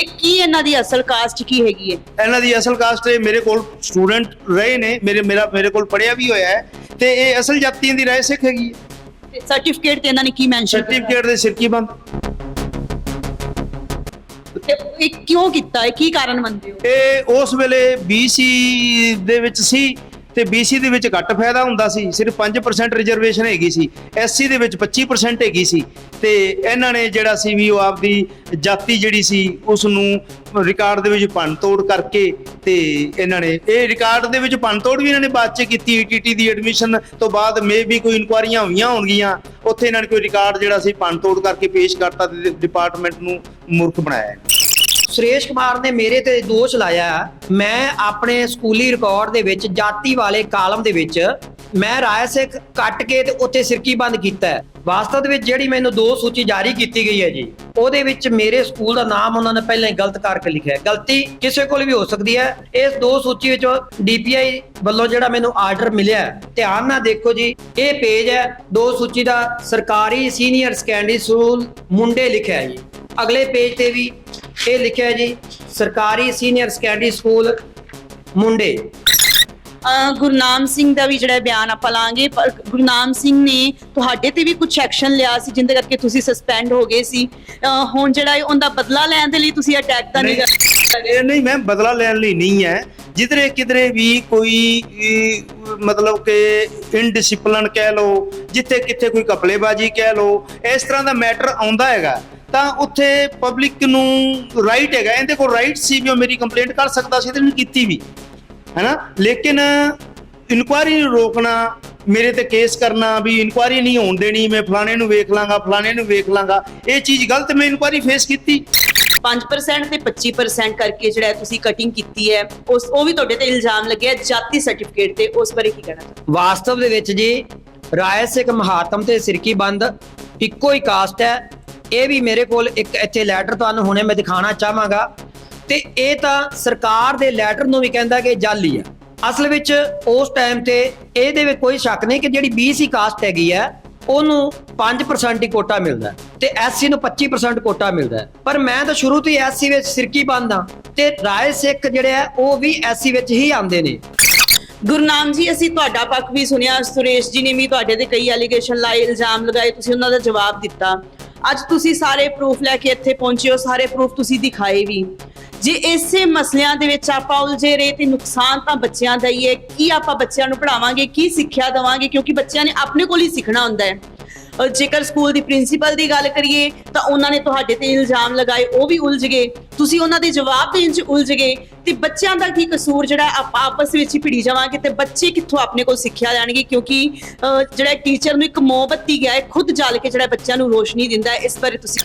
ਇਹ ਕੀ ਇਹਨਾਂ ਦੀ ਅਸਲ ਕਾਸਟ ਕੀ ਹੈਗੀ ਹੈ? ਇਹਨਾਂ ਦੀ ਅਸਲ ਕਾਸਟ ਇਹ ਮੇਰੇ ਕੋਲ ਸਟੂਡੈਂਟ ਰਹੇ ਨੇ ਮੇਰੇ ਮੇਰਾ ਮੇਰੇ ਕੋਲ ਪੜਿਆ ਵੀ ਹੋਇਆ ਹੈ ਤੇ ਇਹ ਅਸਲ ਜਾਤੀਆਂ ਦੀ ਰਾਏ ਸਿੱਖ ਹੈਗੀ ਹੈ। ਸਰਟੀਫਿਕੇਟ ਤੇ ਇਹਨਾਂ ਨੇ ਕੀ ਮੈਂਸ਼ਨ ਸਰਟੀਫਿਕੇਟ ਦੇ ਸਿਰਕੀ ਬੰਦ? ਤੇ ਇਹ ਕਿਉਂ ਕੀਤਾ? ਹੈ ਕੀ ਕਾਰਨ ਮੰਨਦੇ ਹੋ? ਇਹ ਉਸ ਵੇਲੇ BC ਦੇ ਵਿੱਚ ਸੀ। ਤੇ BC ਦੇ ਵਿੱਚ ਘੱਟ ਫਾਇਦਾ ਹੁੰਦਾ ਸੀ, ਸਿਰਫ 5% ਰਿਜ਼ਰਵੇਸ਼ਨ ਹੈਗੀ ਸੀ SC ਦੇ ਵਿੱਚ 25% ਹੈਗੀ ਸੀ ਤੇ ਇਹਨਾਂ ਨੇ ਜਿਹੜਾ ਸੀ ਵੀ ਉਹ ਆਪਦੀ ਜਾਤੀ ਜਿਹੜੀ ਸੀ ਉਸ ਨੂੰ ਰਿਕਾਰਡ ਦੇ ਵਿੱਚ ਭੰਨਤੋੜ ਕਰਕੇ ਤੇ ਇਹਨਾਂ ਨੇ ਇਹ ਰਿਕਾਰਡ ਦੇ ਵਿੱਚ ਭੰਨਤੋੜ ਵੀ ਇਹਨਾਂ ਨੇ ਬਾਅਦ ਚ ਕੀਤੀ ETT ਦੀ ਐਡਮਿਸ਼ਨ ਤੋਂ ਬਾਅਦ ਮੇ ਵੀ ਕੋਈ ਇਨਕੁਆਰੀਆਂ ਹੋਈਆਂ ਹੋਣਗੀਆਂ, ਉੱਥੇ ਇਹਨਾਂ ਨੇ ਕੋਈ ਰਿਕਾਰਡ ਜਿਹੜਾ ਸੀ ਭੰਨ ਤੋੜ ਕਰਕੇ ਪੇਸ਼ ਕਰਤਾ ਤੇ ਡਿਪਾਰਟਮੈਂਟ ਨੂੰ ਮੂਰਖ ਬਣਾਇਆ। ਸੁਰੇਸ਼ ਕੁਮਾਰ ਨੇ ਮੇਰੇ ਤੇ ਦੋਸ਼ ਲਾਇਆ ਮੈਂ ਆਪਣੇ ਸਕੂਲੀ ਰਿਕਾਰਡ ਦੇ ਵਿੱਚ ਜਾਤੀ ਵਾਲੇ ਕਾਲਮ ਦੇ ਵਿੱਚ ਮੈਂ ਰਾਏ ਸਿੱਖ ਕੱਟ ਕੇ ਤੇ ਉੱਥੇ ਸਿਰਕੀ ਬੰਦ ਕੀਤਾ ਹੈ। ਵਾਸਤਵ ਵਿੱਚ ਜਿਹੜੀ ਮੈਨੂੰ ਦੋ ਸੂਚੀ ਜਾਰੀ ਕੀਤੀ ਗਈ ਹੈ ਜੀ। ਉਹਦੇ ਵਿੱਚ ਮੇਰੇ ਸਕੂਲ ਦਾ ਨਾਮ ਉਹਨਾਂ ਨੇ ਪਹਿਲਾਂ ਹੀ ਗਲਤ ਕਰਕੇ ਲਿਖਿਆ ਹੈ। ਗਲਤੀ ਕਿਸੇ ਕੋਲ ਵੀ ਹੋ ਸਕਦੀ ਹੈ। ਇਸ ਦੋ ਸੂਚੀ ਵਿੱਚ ਡੀਪੀਆਈ ਵੱਲੋਂ ਜਿਹੜਾ ਮੈਨੂੰ ਆਰਡਰ ਮਿਲਿਆ ਧਿਆਨ ਨਾਲ ਦੇਖੋ ਜੀ, ਇਹ ਪੇਜ ਹੈ। ਦੋ ਸੂਚੀ ਦਾ ਸਰਕਾਰੀ ਸੀਨੀਅਰ ਸੈਕੰਡਰੀ ਸਕੂਲ ਮੁੰਡੇ ਲਿਖਿਆ ਜੀ। ਅਗਲੇ ਪੇਜ ਤੇ ਵੀ ਇਹ ਲਿਖਿਆ ਜੀ, ਸਰਕਾਰੀ ਸੀਨੀਅਰ ਸੈਕੰਡਰੀ ਸਕੂਲ ਮੁੰਡੇ। ਗੁਰਨਾਮ ਸਿੰਘ ਦਾ ਵੀ ਜਿਹੜਾ ਬਿਆਨ ਆਪਾਂ ਲਾਂਗੇ ਪਰ ਗੁਰਨਾਮ ਸਿੰਘ ਨੇ ਤੁਹਾਡੇ ਤੇ ਵੀ ਕੁਝ ਐਕਸ਼ਨ ਲਿਆ ਸੀ ਜਿੰਦੇ ਕਰਕੇ ਤੁਸੀਂ ਸਸਪੈਂਡ ਹੋ ਗਏ ਸੀ। ਹੁਣ ਜਿਹੜਾ ਉਹਦਾ ਬਦਲਾ ਲੈਣ ਦੇ ਲਈ ਤੁਸੀਂ ਅਟੈਕ ਤਾਂ ਨਹੀਂ ਕਰ ਨਹੀਂ ਮੈਂ ਬਦਲਾ ਲੈਣ ਲਈ ਨਹੀਂ ਹੈ। ਜਿਧਰੇ ਕਿਧਰੇ ਵੀ ਕੋਈ ਮਤਲਬ ਕਿ ਇਨਡਿਸਪਲਿਨ ਕਹਿ ਲਓ ਜਿੱਥੇ ਕਿੱਥੇ ਕੋਈ ਕਪਲੇਬਾਜੀ ਕਹਿ ਲਓ ਇਸ ਤਰ੍ਹਾਂ ਦਾ ਮੈਟਰ ਆਉਂਦਾ ਹੈਗਾ ਤਾਂ ਉੱਥੇ ਪਬਲਿਕ ਨੂੰ ਰਾਈਟ ਹੈਗਾ। ਇਹਦੇ ਕੋਲ ਰਾਈਟ ਸੀ ਵੀ ਉਹ ਮੇਰੀ ਕੰਪਲੇਂਟ ਕਰ ਸਕਦਾ ਸੀ ਤੇ ਨਹੀਂ ਕੀਤੀ ਵੀ। ਹੈਨਾ? ਲੇਕਿਨ ਇਨਕੁਆਰੀ ਨੂੰ ਰੋਕਣਾ ਮੇਰੇ ਤੇ ਕੇਸ ਕਰਨਾ ਵੀ ਇਨਕੁਆਰੀ ਨਹੀਂ ਹੋਣ ਦੇਣੀ ਮੈਂ ਫਲਾਣੇ ਨੂੰ ਵੇਖ ਲਾਂਗਾ ਫਲਾਣੇ ਨੂੰ ਵੇਖ ਲਾਂਗਾ ਇਹ ਚੀਜ਼ ਗਲਤ ਮੈਂ ਇਨਕੁਆਰੀ ਫੇਸ ਕੀਤੀ। 5% ਤੇ 25% ਕਰਕੇ ਜਿਹੜਾ ਤੁਸੀਂ ਕਟਿੰਗ ਕੀਤੀ ਹੈ ਉਸ ਉਹ ਵੀ ਤੁਹਾਡੇ ਤੇ ਇਲਜ਼ਾਮ ਲੱਗਿਆ ਜਾਤੀ ਸਰਟੀਫਿਕੇਟ ਤੇ ਉਸ ਬਾਰੇ ਕੀ ਕਹਿਣਾ ਚਾਹੁੰਦੇ ਵਾਸਤਵ ਦੇ ਵਿੱਚ ਜੀ ਰਾਏ ਸਿੱਖ ਮਹਾਤਮ ਤੇ ਸਿਰਕੀ ਬੰਦ ਇੱਕੋ ਹੀ ਕਾਸਟ ਹੈ। ਇਹ ਵੀ ਮੇਰੇ ਕੋਲ ਇੱਕ ਇੱਥੇ ਲੈਟਰ ਤੁਹਾਨੂੰ ਹੁਣੇ ਮੈਂ ਦਿਖਾਣਾ ਚਾਹਾਂਗਾ। ਤੇ ਇਹ ਤਾਂ ਸਰਕਾਰ ਦੇ ਲੈਟਰ ਨੂੰ ਵੀ ਕਹਿੰਦਾ ਕਿ ਜਾਲੀ ਆ। ਅਸਲ ਵਿੱਚ ਉਸ ਟਾਈਮ ਤੇ ਇਹਦੇ ਵਿੱਚ ਕੋਈ ਸ਼ੱਕ ਨਹੀਂ ਕਿ ਜਿਹੜੀ BC ਕਾਸਟ ਹੈਗੀ ਹੈ ਉਹਨੂੰ 5% ਹੀ ਕੋਟਾ ਮਿਲਦਾ ਹੈ ਤੇ SC ਨੂੰ 25% ਕੋਟਾ ਮਿਲਦਾ ਪਰ ਮੈਂ ਤਾਂ ਸ਼ੁਰੂ ਤੋਂ ਹੀ SC ਵਿੱਚ ਸਿਰਕੀ ਬੰਦ ਹਾਂ ਤੇ ਰਾਏ ਸਿੱਖ ਜਿਹੜੇ ਆ, ਉਹ ਵੀ SC ਵਿੱਚ ਹੀ ਆਉਂਦੇ ਨੇ। ਗੁਰਨਾਮ ਜੀ, ਅਸੀਂ ਤੁਹਾਡਾ ਪੱਖ ਵੀ ਸੁਣਿਆ, ਸੁਰੇਸ਼ ਜੀ ਨੇ ਵੀ ਤੁਹਾਡੇ ਤੇ ਕਈ ਐਲੀਗੇਸ਼ਨ ਲਾਏ, ਇਲਜ਼ਾਮ ਲਗਾਏ, ਤੁਸੀਂ ਉਹਨਾਂ ਦਾ ਜਵਾਬ ਦਿੱਤਾ। ਅੱਜ ਤੁਸੀਂ ਸਾਰੇ ਪ੍ਰੂਫ ਲੈ ਕੇ ਇੱਥੇ ਪਹੁੰਚੇ ਹੋ, ਸਾਰੇ ਪ੍ਰੂਫ ਤੁਸੀਂ ਦਿਖਾਏ ਵੀ। ਜੇ ਇਸੇ ਮਸਲਿਆਂ ਦੇ ਵਿੱਚ ਆਪਾਂ ਉਲਝੇ ਰਹੇ ਤੇ ਨੁਕਸਾਨ ਤਾਂ ਬੱਚਿਆਂ ਦਾ ਹੀ ਹੈ, ਕੀ ਆਪਾਂ ਬੱਚਿਆਂ ਨੂੰ ਪੜਾਵਾਂਗੇ ਕੀ ਸਿੱਖਿਆ ਦੇਵਾਂਗੇ? ਕਿਉਂਕਿ ਬੱਚਿਆਂ ਨੇ ਆਪਣੇ ਕੋਲ ਹੀ ਸਿੱਖਣਾ ਹੁੰਦਾ ਹੈ। ਜੇਕਰ ਸਕੂਲ ਦੀ ਪ੍ਰਿੰਸੀਪਲ ਦੀ ਗੱਲ ਕਰੀਏ, ਤਾਂ ਉਹਨਾਂ ਨੇ ਤੁਹਾਡੇ ਤੇ ਇਲਜ਼ਾਮ ਲਗਾਏ, ਉਹ ਵੀ ਉਲਝ ਗਏ। ਤੁਸੀਂ ਉਹਨਾਂ ਦੇ ਜਵਾਬ ਦੇਣ 'ਚ ਉਲਝ ਗਏ ਤੇ ਬੱਚਿਆਂ ਦਾ ਕੀ ਕਸੂਰ ਜਿਹੜਾ ਆਪਾਂ ਆਪਸ ਵਿੱਚ ਹੀ ਭਿੜੀ ਜਾਵਾਂਗੇ ਤੇ ਬੱਚੇ ਕਿੱਥੋਂ ਆਪਣੇ ਕੋਲ ਸਿੱਖਿਆ ਲੈਣਗੇ? ਕਿਉਂਕਿ ਜਿਹੜਾ ਟੀਚਰ ਨੂੰ ਇੱਕ ਮੋਮਬੱਤੀ ਗਿਆ ਹੈ, ਖੁਦ ਜਲ ਕੇ ਜਿਹੜਾ ਬੱਚਿਆਂ ਨੂੰ ਰੋਸ਼ਨੀ ਦਿੰਦਾ ਹੈ, ਇਸ ਬਾਰੇ ਤੁਸੀਂ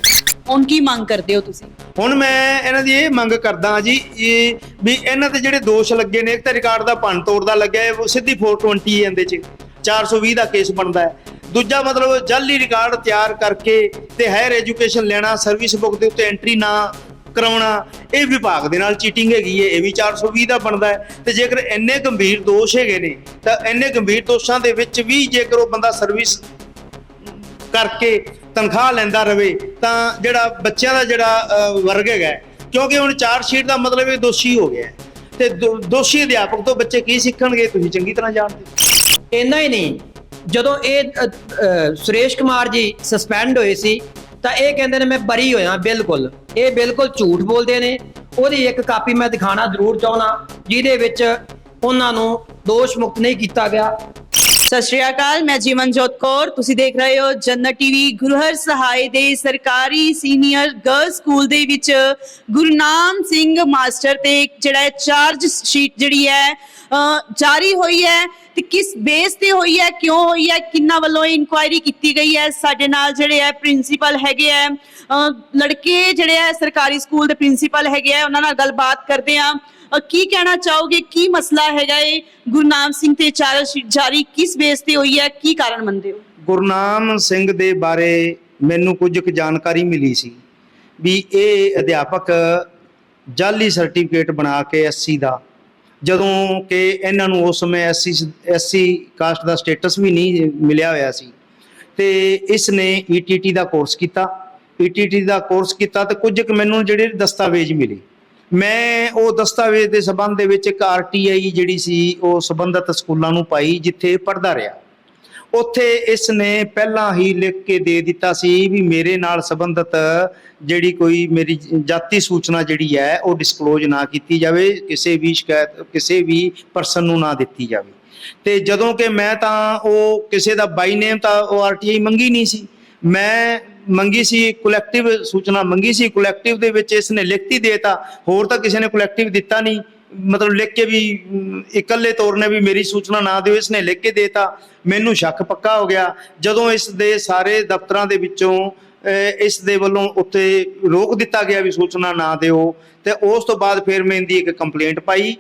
ਹੁਣ ਕੀ ਮੰਗ ਕਰਦੇ ਹੋ ਤੁਸੀਂ? ਹੁਣ ਮੈਂ ਇਹਨਾਂ ਦੀ ਇਹ ਮੰਗ ਕਰਦਾ ਜੀ ਇਹ ਵੀ ਇਹਨਾਂ ਤੇ ਜਿਹੜੇ ਦੋਸ਼ ਲੱਗੇ ਨੇ ਇੱਕ ਤਾਂ ਰਿਕਾਰਡ ਦਾ ਭੰਨ ਤੋੜ ਲੱਗਿਆ ਹੈ, ਉਹ ਸਿੱਧੀ 420 ਇਹਦੇ ਚ। 420 ਦਾ ਕੇਸ ਬਣਦਾ ਹੈ। ਦੂਜਾ ਮਤਲਬ ਜਾਲੀ ਰਿਕਾਰਡ ਤਿਆਰ ਕਰਕੇ ਤੇ ਹਾਇਰ ਐਜੂਕੇਸ਼ਨ ਲੈਣਾ ਸਰਵਿਸ ਬੁੱਕ ਦੇ ਉੱਤੇ ਐਂਟਰੀ ਨਾ ਕਰਾਉਣਾ ਇਹ ਵਿਭਾਗ ਦੇ ਨਾਲ ਚੀਟਿੰਗ ਹੈਗੀ ਹੈ ਇਹ ਵੀ 420 ਦਾ ਬਣਦਾ ਹੈ। ਤੇ ਜੇਕਰ ਇੰਨੇ ਗੰਭੀਰ ਦੋਸ਼ ਹੈਗੇ ਨੇ ਤਾਂ ਇੰਨੇ ਗੰਭੀਰ ਦੋਸ਼ਾਂ ਦੇ ਵਿੱਚ ਵੀ ਜੇਕਰ ਉਹ ਬੰਦਾ ਸਰਵਿਸ ਕਰਕੇ ਤਨਖਾਹ ਲੈਂਦਾ ਰਵੇ ਤਾਂ ਜਿਹੜਾ ਬੱਚਿਆਂ ਦਾ ਜਿਹੜਾ ਵਰਗ ਹੈਗਾ ਕਿਉਂਕਿ ਹੁਣ ਚਾਰ ਸ਼ੀਟ ਦਾ ਮਤਲਬ ਇਹ ਦੋਸ਼ੀ ਹੋ ਗਿਆ ਹੈ। ਤੇ ਦੋ- ਦੋਸ਼ੀ ਅਧਿਆਪਕ ਤੋਂ ਬੱਚੇ ਕੀ ਸਿੱਖਣਗੇ, ਤੁਸੀਂ ਚੰਗੀ ਤਰ੍ਹਾਂ ਜਾਣਦੇ ਇੰਨਾ ਹੀ ਨਹੀਂ, ਜਦੋਂ ਇਹ ਸੁਰੇਸ਼ ਕੁਮਾਰ ਜੀ ਸਸਪੈਂਡ ਹੋਏ ਸੀ, ਤਾਂ ਇਹ ਕਹਿੰਦੇ ਨੇ ਮੈਂ ਬਰੀ ਹੋਇਆ, ਬਿਲਕੁਲ। ਇਹ ਬਿਲਕੁਲ ਝੂਠ ਬੋਲਦੇ ਨੇ। ਉਹਦੀ ਇੱਕ ਕਾਪੀ ਮੈਂ ਦਿਖਾਣਾ ਜ਼ਰੂਰ ਚਾਹਣਾ ਜਿਹਦੇ ਵਿੱਚ ਉਹਨਾਂ ਨੂੰ ਦੋਸ਼ ਮੁਕਤ ਨਹੀਂ ਕੀਤਾ ਗਿਆ। ਸਤਿ ਸ਼੍ਰੀ ਅਕਾਲ, ਮੈਂ ਜੀਵਨਜੋਤ ਕੌਰ। ਤੁਸੀਂ ਦੇਖ ਰਹੇ ਹੋ ਜੰਨਤ ਟੀਵੀ, ਗੁਰਹਰ ਸਹਾਇ ਦੇ ਸਰਕਾਰੀ ਸੀਨੀਅਰ ਗਰਲਸ ਸਕੂਲ ਦੇ ਵਿੱਚ ਗੁਰਨਾਮ ਸਿੰਘ ਮਾਸਟਰ ਤੇ ਜਿਹੜਾ ਚਾਰਜ ਸ਼ੀਟ ਜਿਹੜੀ ਹੈ ਜਾਰੀ ਹੋਈ ਹੈ। ਤੇ ਕਿਸ ਬੇਸ ਤੇ ਹੋਈ ਹੈ, ਕਿਉਂ ਹੋਈ ਹੈ, ਕਿੰਨਾ ਵੱਲੋਂ ਇਨਕੁਆਇਰੀ ਕੀਤੀ ਗਈ ਹੈ? ਸਾਡੇ ਨਾਲ ਜਿਹੜੇ ਹੈ ਪ੍ਰਿੰਸੀਪਲ ਹੈਗੇ ਆ ਲੜਕੇ ਜਿਹੜੇ ਹੈ, ਸਰਕਾਰੀ ਸਕੂਲ ਦੇ ਪ੍ਰਿੰਸੀਪਲ ਹੈਗੇ ਆ ਉਹਨਾਂ ਨਾਲ ਗੱਲਬਾਤ ਕਰਦੇ ਆ ਕੀ ਕਹਿਣਾ ਚਾਹੋਗੇ? ਕੀ ਮਸਲਾ ਹੈਗਾ ਇਹ? ਗੁਰਨਾਮ ਸਿੰਘ ਤੇ ਚਾਰਜ ਜਾਰੀ ਕਿਸ ਬੇਸ ਤੇ ਹੋਈ ਹੈ? ਕੀ ਕਾਰਨ ਮੰਨਦੇ ਹੋ? ਗੁਰਨਾਮ ਸਿੰਘ ਦੇ ਬਾਰੇ ਮੈਨੂੰ ਕੁਝ ਕੁ ਜਾਣਕਾਰੀ ਮਿਲੀ ਸੀ ਵੀ ਇਹ ਅਧਿਆਪਕ ਜਾਲੀ ਸਰਟੀਫਿਕੇਟ ਬਣਾ ਕੇ ਐਸਸੀ ਦਾ ਜਦੋਂ ਕਿ ਇਹਨਾਂ ਨੂੰ ਉਸ ਸਮੇਂ ਐਸਸੀ ਐਸਸੀ ਕਾਸਟ ਦਾ ਸਟੇਟਸ ਵੀ ਨਹੀਂ ਮਿਲਿਆ ਹੋਇਆ ਸੀ। ਤੇ ਇਸ ਨੇ ਈਟੀਟੀ ਦਾ ਕੋਰਸ ਕੀਤਾ। ਪੀਟੀਟੀ ਦਾ ਕੋਰਸ ਕੀਤਾ ਤੇ ਕੁਝ ਕੁ ਮੈਨੂੰ ਜਿਹੜੇ ਦਸਤਾਵੇਜ਼ ਮਿਲੇ। ਮੈਂ ਉਹ ਦਸਤਾਵੇਜ਼ ਦੇ ਸਬੰਧ ਦੇ ਵਿੱਚ ਇੱਕ ਆਰਟੀਆਈ ਜਿਹੜੀ ਸੀ, ਉਹ ਸਬੰਧਤ ਸਕੂਲਾਂ ਨੂੰ ਪਾਈ, ਜਿੱਥੇ ਪੜਦਾ ਰਿਹਾ। ਉੱਥੇ ਇਸ ਨੇ ਪਹਿਲਾਂ ਹੀ ਲਿਖ ਕੇ ਦੇ ਦਿੱਤਾ ਸੀ ਵੀ ਮੇਰੇ ਨਾਲ ਸੰਬੰਧਿਤ ਜਿਹੜੀ ਕੋਈ ਮੇਰੀ ਜਾਤੀ ਸੂਚਨਾ ਜਿਹੜੀ ਹੈ, ਉਹ ਡਿਸਕਲੋਜ਼ ਨਾ ਕੀਤੀ ਜਾਵੇ, ਕਿਸੇ ਵੀ ਸ਼ਿਕਾਇਤ, ਕਿਸੇ ਵੀ ਪਰਸਨ ਨੂੰ ਨਾ ਦਿੱਤੀ ਜਾਵੇ। ਤੇ ਜਦੋਂ ਕਿ ਮੈਂ ਤਾਂ ਉਹ ਕਿਸੇ ਦਾ ਬਾਈ ਨੇਮ ਤਾਂ ਉਹ ਆਰਟੀਆਈ ਮੰਗੀ ਨਹੀਂ ਸੀ। ਮੈਂ ਮੰਗੀ ਸੀ ਕਲੈਕਟਿਵ ਸੂਚਨਾ ਮੰਗੀ ਸੀ ਕਲੈਕਟਿਵ ਦੇ ਵਿੱਚ ਇਸ ਨੇ ਲਿਖਤੀ ਦੇਤਾ ਹੋਰ ਤਾਂ ਕਿਸੇ ਨੇ ਕਲੈਕਟਿਵ ਦਿੱਤਾ ਨਹੀਂ। ਮਤਲਬ ਲਿਖ ਕੇ ਵੀ ਇਕੱਲੇ ਤੌਰ ਨੇ ਵੀ ਮੇਰੀ ਸੂਚਨਾ ਨਾ ਦਿਓ ਇਸ ਨੇ ਲਿਖ ਕੇ ਦੇਤਾ। ਮੈਨੂੰ ਸ਼ੱਕ ਪੱਕਾ ਹੋ ਗਿਆ। ਜਦੋਂ ਇਸ ਦੇ ਸਾਰੇ ਦਫ਼ਤਰਾਂ ਦੇ ਵਿੱਚੋਂ ਅਹ, ਇਸ ਦੇ ਵੱਲੋਂ ਉੱਤੇ ਰੋਕ ਦਿੱਤਾ ਗਿਆ ਵੀ ਸੂਚਨਾ ਨਾ ਦਿਓ ਤੇ ਉਸ ਤੋਂ ਬਾਅਦ ਫਿਰ ਮੈਂ ਇਹਦੀ ਇੱਕ ਕੰਪਲੇਂਟ ਪਾਈ।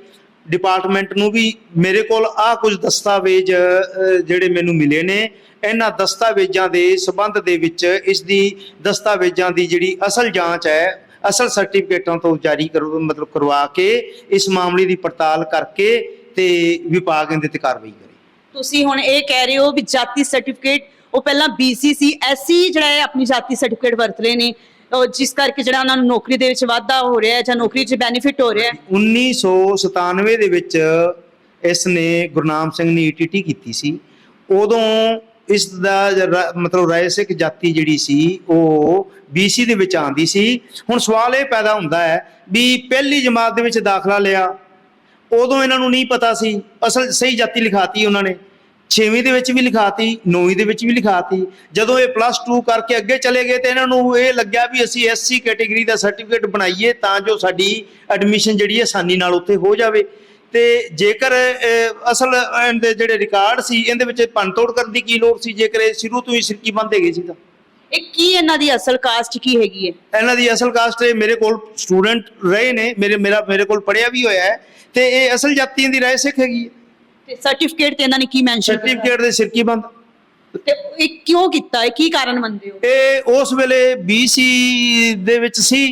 ਡਿਪਾਰਟਮੈਂਟ ਨੂੰ ਵੀ ਮੇਰੇ ਕੋਲ ਆ ਕੁਝ ਦਸਤਾਵੇਜ਼ ਜਿਹੜੇ ਮੈਨੂੰ ਮਿਲੇ ਨੇ ਇਹਨਾਂ ਦਸਤਾਵੇਜ਼ਾਂ ਦੇ ਸਬੰਧ ਦੇ ਵਿੱਚ ਇਸ ਦੀ ਦਸਤਾਵੇਜ਼ਾਂ ਦੀ ਜਿਹੜੀ ਅਸਲ ਜਾਂਚ ਹੈ ਅਸਲ ਸਰਟੀਫਿਕੇਟਾਂ ਤੋਂ ਜਾਰੀ ਕਰੋ ਮਤਲਬ ਕਰਵਾ ਕੇ ਇਸ ਮਾਮਲੇ ਦੀ ਪੜਤਾਲ ਕਰਕੇ ਤੇ ਵਿਭਾਗ ਇਹਦੇ ਤੇ ਕਾਰਵਾਈ ਕਰੇ। ਤੁਸੀਂ ਹੁਣ ਇਹ ਕਹਿ ਰਹੇ ਹੋ ਵੀ ਜਾਤੀ ਸਰਟੀਫਿਕੇਟ ਉਹ ਪਹਿਲਾਂ BC ਸੀ SC ਜਿਹੜਾ ਹੈ ਆਪਣੀ ਜਾਤੀ ਸਰਟੀਫਿਕੇਟ ਵਰਤ ਰਹੇ ਨੇ। ਜਿਸ ਕਰਕੇ ਜਿਹੜਾ ਉਹਨਾਂ ਨੂੰ ਨੌਕਰੀ ਦੇ ਵਿੱਚ ਵਾਧਾ ਹੋ ਰਿਹਾ ਹੈ ਜਾਂ ਨੌਕਰੀ 'ਚ ਬੈਨੀਫਿਟ ਹੋ ਰਿਹਾ ਹੈ। 1997 ਦੇ ਵਿੱਚ ਇਸ ਨੇ ਗੁਰਨਾਮ ਸਿੰਘ ਨੇ ਈਟੀਟੀ ਕੀਤੀ ਸੀ। ਉਦੋਂ ਇਸ ਦਾ ਮਤਲਬ ਰਾਏ ਸਿੱਖ ਜਾਤੀ ਜਿਹੜੀ ਸੀ, ਉਹ BC ਦੇ ਵਿੱਚ ਆਂਦੀ ਸੀ। ਹੁਣ ਸਵਾਲ ਇਹ ਪੈਦਾ ਹੁੰਦਾ ਹੈ ਵੀ ਪਹਿਲੀ ਜਮਾਤ ਦੇ ਵਿੱਚ ਦਾਖਲਾ ਲਿਆ, ਉਦੋਂ ਇਹਨਾਂ ਨੂੰ ਨਹੀਂ ਪਤਾ ਸੀ। ਅਸਲ ਸਹੀ ਜਾਤੀ ਲਿਖਾਤੀ ਉਹਨਾਂ ਨੇ। 6ਵੀਂ ਦੇ ਵਿੱਚ ਵੀ ਲਿਖਾਤੀ 9ਵੀਂ ਦੇ ਵਿੱਚ ਵੀ ਲਿਖਾਤੀ। ਜਦੋਂ ਇਹ ਪਲੱਸ 2 ਕਰਕੇ ਅੱਗੇ ਚਲੇ ਗਏ ਤੇ ਇਹਨਾਂ ਨੂੰ ਇਹ ਲੱਗਿਆ ਵੀ ਅਸੀਂ ਐਸਸੀ ਕੈਟਾਗਰੀ ਦਾ ਸਰਟੀਫਿਕੇਟ ਬਣਾਈਏ ਤਾਂ ਜੋ ਸਾਡੀ ਐਡਮਿਸ਼ਨ ਜਿਹੜੀ ਆਸਾਨੀ ਨਾਲ ਉੱਥੇ ਹੋ ਜਾਵੇ। ਤੇ ਜੇਕਰ ਅਸਲ ਇਹਦੇ ਜਿਹੜੇ ਰਿਕਾਰਡ ਸੀ ਇਹਦੇ ਵਿੱਚ ਭੰਨਤੋੜ ਕਰਨ ਦੀ ਕੀ ਲੋੜ ਸੀ? ਜੇਕਰ ਇਹ ਸ਼ੁਰੂ ਤੋਂ ਹੀ ਸਿਰਕੀ ਬੰਦ ਹੈਗੇ ਸੀ ਤਾਂ। ਇਹ ਕੀ ਇਹਨਾਂ ਦੀ ਅਸਲ ਕਾਸਟ ਕੀ ਹੈਗੀ ਹੈ? ਇਹਨਾਂ ਦੀ ਅਸਲ ਕਾਸਟ ਇਹ ਮੇਰੇ ਕੋਲ ਸਟੂਡੈਂਟ ਰਹੇ ਨੇ ਮੇਰੇ ਮੇਰਾ ਮੇਰੇ ਕੋਲ ਪੜਿਆ ਵੀ ਹੋਇਆ ਹੈ ਤੇ ਇਹ ਅਸਲ ਜਾਤੀਆਂ ਦੀ ਰਾਏ ਸਿੱਖ ਹੈਗੀ ਹੈ। ਤੇ ਸਰਟੀਫਿਕੇਟ ਤੇ ਇਹਨਾਂ ਨੇ ਕੀ ਮੈਂਸ਼ਨ ਸਰਟੀਫਿਕੇਟ ਦੇ ਸਿਰਕੀ ਬੰਦ। ਤੇ ਇਹ ਕਿਉਂ ਕੀਤਾ? ਹੈ ਕੀ ਕਾਰਨ ਮੰਨਦੇ ਹੋ? ਇਹ ਉਸ ਵੇਲੇ BC ਦੇ ਵਿੱਚ ਸੀ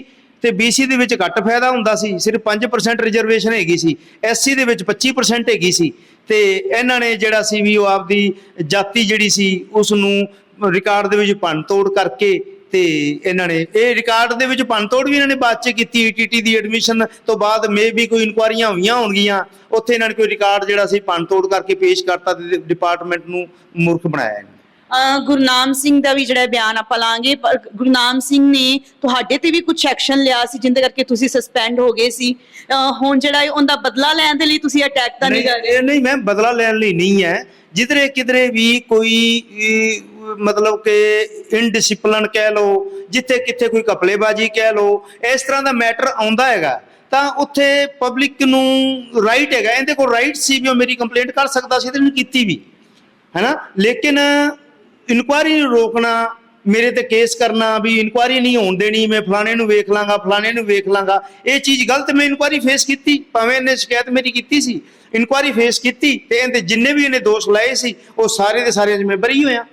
ਤੇ BC ਦੇ ਵਿੱਚ ਘੱਟ ਫਾਇਦਾ ਹੁੰਦਾ ਸੀ, ਸਿਰਫ 5% ਰਿਜ਼ਰਵੇਸ਼ਨ ਹੈਗੀ ਸੀ SC ਦੇ ਵਿੱਚ 25% ਹੈਗੀ ਸੀ, ਤੇ ਇਹਨਾਂ ਨੇ ਜਿਹੜਾ ਸੀ ਵੀ ਉਹ ਆਪਦੀ ਜਾਤੀ ਜਿਹੜੀ ਸੀ ਉਸ ਨੂੰ ਰਿਕਾਰਡ ਦੇ ਵਿੱਚ ਭੰਨ ਤੋੜ ਕਰਕੇ ਤੇ ਇਹਨਾਂ ਨੇ, ਇਹ ਰਿਕਾਰਡ ਦੇ ਵਿੱਚ ਭੰਨ ਤੋੜ ਵੀ ਇਹਨਾਂ ਨੇ ਬਾਅਦ ਚ ਕੀਤੀ ETT ਦੀ ਐਡਮਿਸ਼ਨ ਤੋਂ ਬਾਅਦ ਮੇ ਵੀ ਕੋਈ ਇਨਕੁਆਰੀਆਂ ਹੋਈਆਂ ਹੋਣਗੀਆਂ, ਉੱਥੇ ਇਹਨਾਂ ਨੇ ਕੋਈ ਰਿਕਾਰਡ ਜਿਹੜਾ ਸੀ ਭੰਨ ਤੋੜ ਕਰਕੇ ਪੇਸ਼ ਕਰਤਾ ਤੇ ਡਿਪਾਰਟਮੈਂਟ ਨੂੰ ਮੂਰਖ ਬਣਾਇਆ ਇਹਨਾਂ। ਗੁਰਨਾਮ ਸਿੰਘ ਦਾ ਵੀ ਜਿਹੜਾ ਬਿਆਨ ਆਪਾਂ ਲਾਂਗੇ ਪਰ ਗੁਰਨਾਮ ਸਿੰਘ ਨੇ ਤੁਹਾਡੇ ਤੇ ਵੀ ਕੁਝ ਐਕਸ਼ਨ ਲਿਆ ਸੀ ਜਿੰਦੇ ਕਰਕੇ ਤੁਸੀਂ ਸਸਪੈਂਡ ਹੋ ਗਏ ਸੀ। ਹੁਣ ਜਿਹੜਾ ਉਹਦਾ ਬਦਲਾ ਲੈਣ ਦੇ ਲਈ ਤੁਸੀਂ ਅਟੈਕ ਤਾਂ ਨਹੀਂ ਕਰ ਰਹੇ। ਨਹੀਂ ਮੈਂ ਬਦਲਾ ਲੈਣ ਲਈ ਨਹੀਂ ਹੈ। ਜਿਧਰੇ ਕਿਧਰੇ ਵੀ ਕੋਈ ਮਤਲਬ ਕਿ ਇਨਡਿਸਪਲਿਨ ਕਹਿ ਲਓ ਜਿੱਥੇ ਕਿੱਥੇ ਕੋਈ ਕਪਲੇਬਾਜੀ ਕਹਿ ਲਓ ਇਸ ਤਰ੍ਹਾਂ ਦਾ ਮੈਟਰ ਆਉਂਦਾ ਹੈਗਾ। ਤਾਂ ਉੱਥੇ ਪਬਲਿਕ ਨੂੰ ਰਾਈਟ ਹੈਗਾ। ਇਹਦੇ ਕੋਲ ਰਾਈਟ ਸੀ ਵੀ ਉਹ ਮੇਰੀ ਕੰਪਲੇਂਟ ਕਰ ਸਕਦਾ ਸੀ ਤੇ ਇਹਨੇ ਕੀਤੀ ਵੀ। ਹੈਨਾ? ਲੇਕਿਨ ਇਨਕੁਆਰੀ ਨੂੰ ਰੋਕਣਾ ਮੇਰੇ ਤੇ ਕੇਸ ਕਰਨਾ ਵੀ ਇਨਕੁਆਰੀ ਨਹੀਂ ਹੋਣ ਦੇਣੀ ਮੈਂ ਫਲਾਣੇ ਨੂੰ ਵੇਖ ਲਾਂਗਾ ਫਲਾਣੇ ਨੂੰ ਵੇਖ ਲਾਂਗਾ। ਇਹ ਚੀਜ਼ ਗਲਤ ਮੈਂ ਇਨਕੁਆਰੀ ਫੇਸ ਕੀਤੀ ਭਾਵੇਂ ਇਹਨੇ ਸ਼ਿਕਾਇਤ ਮੇਰੀ ਕੀਤੀ ਸੀ। ਇਨਕੁਆਰੀ ਫੇਸ ਕੀਤੀ ਤੇ ਇਹਦੇ ਜਿੰਨੇ ਵੀ ਇਹਨੇ ਦੋਸ਼ ਲਾਏ ਸੀ ਉਹ ਸਾਰੇ ਦੇ ਸਾਰੇ ਬਰੀ ਹੋਇਆ।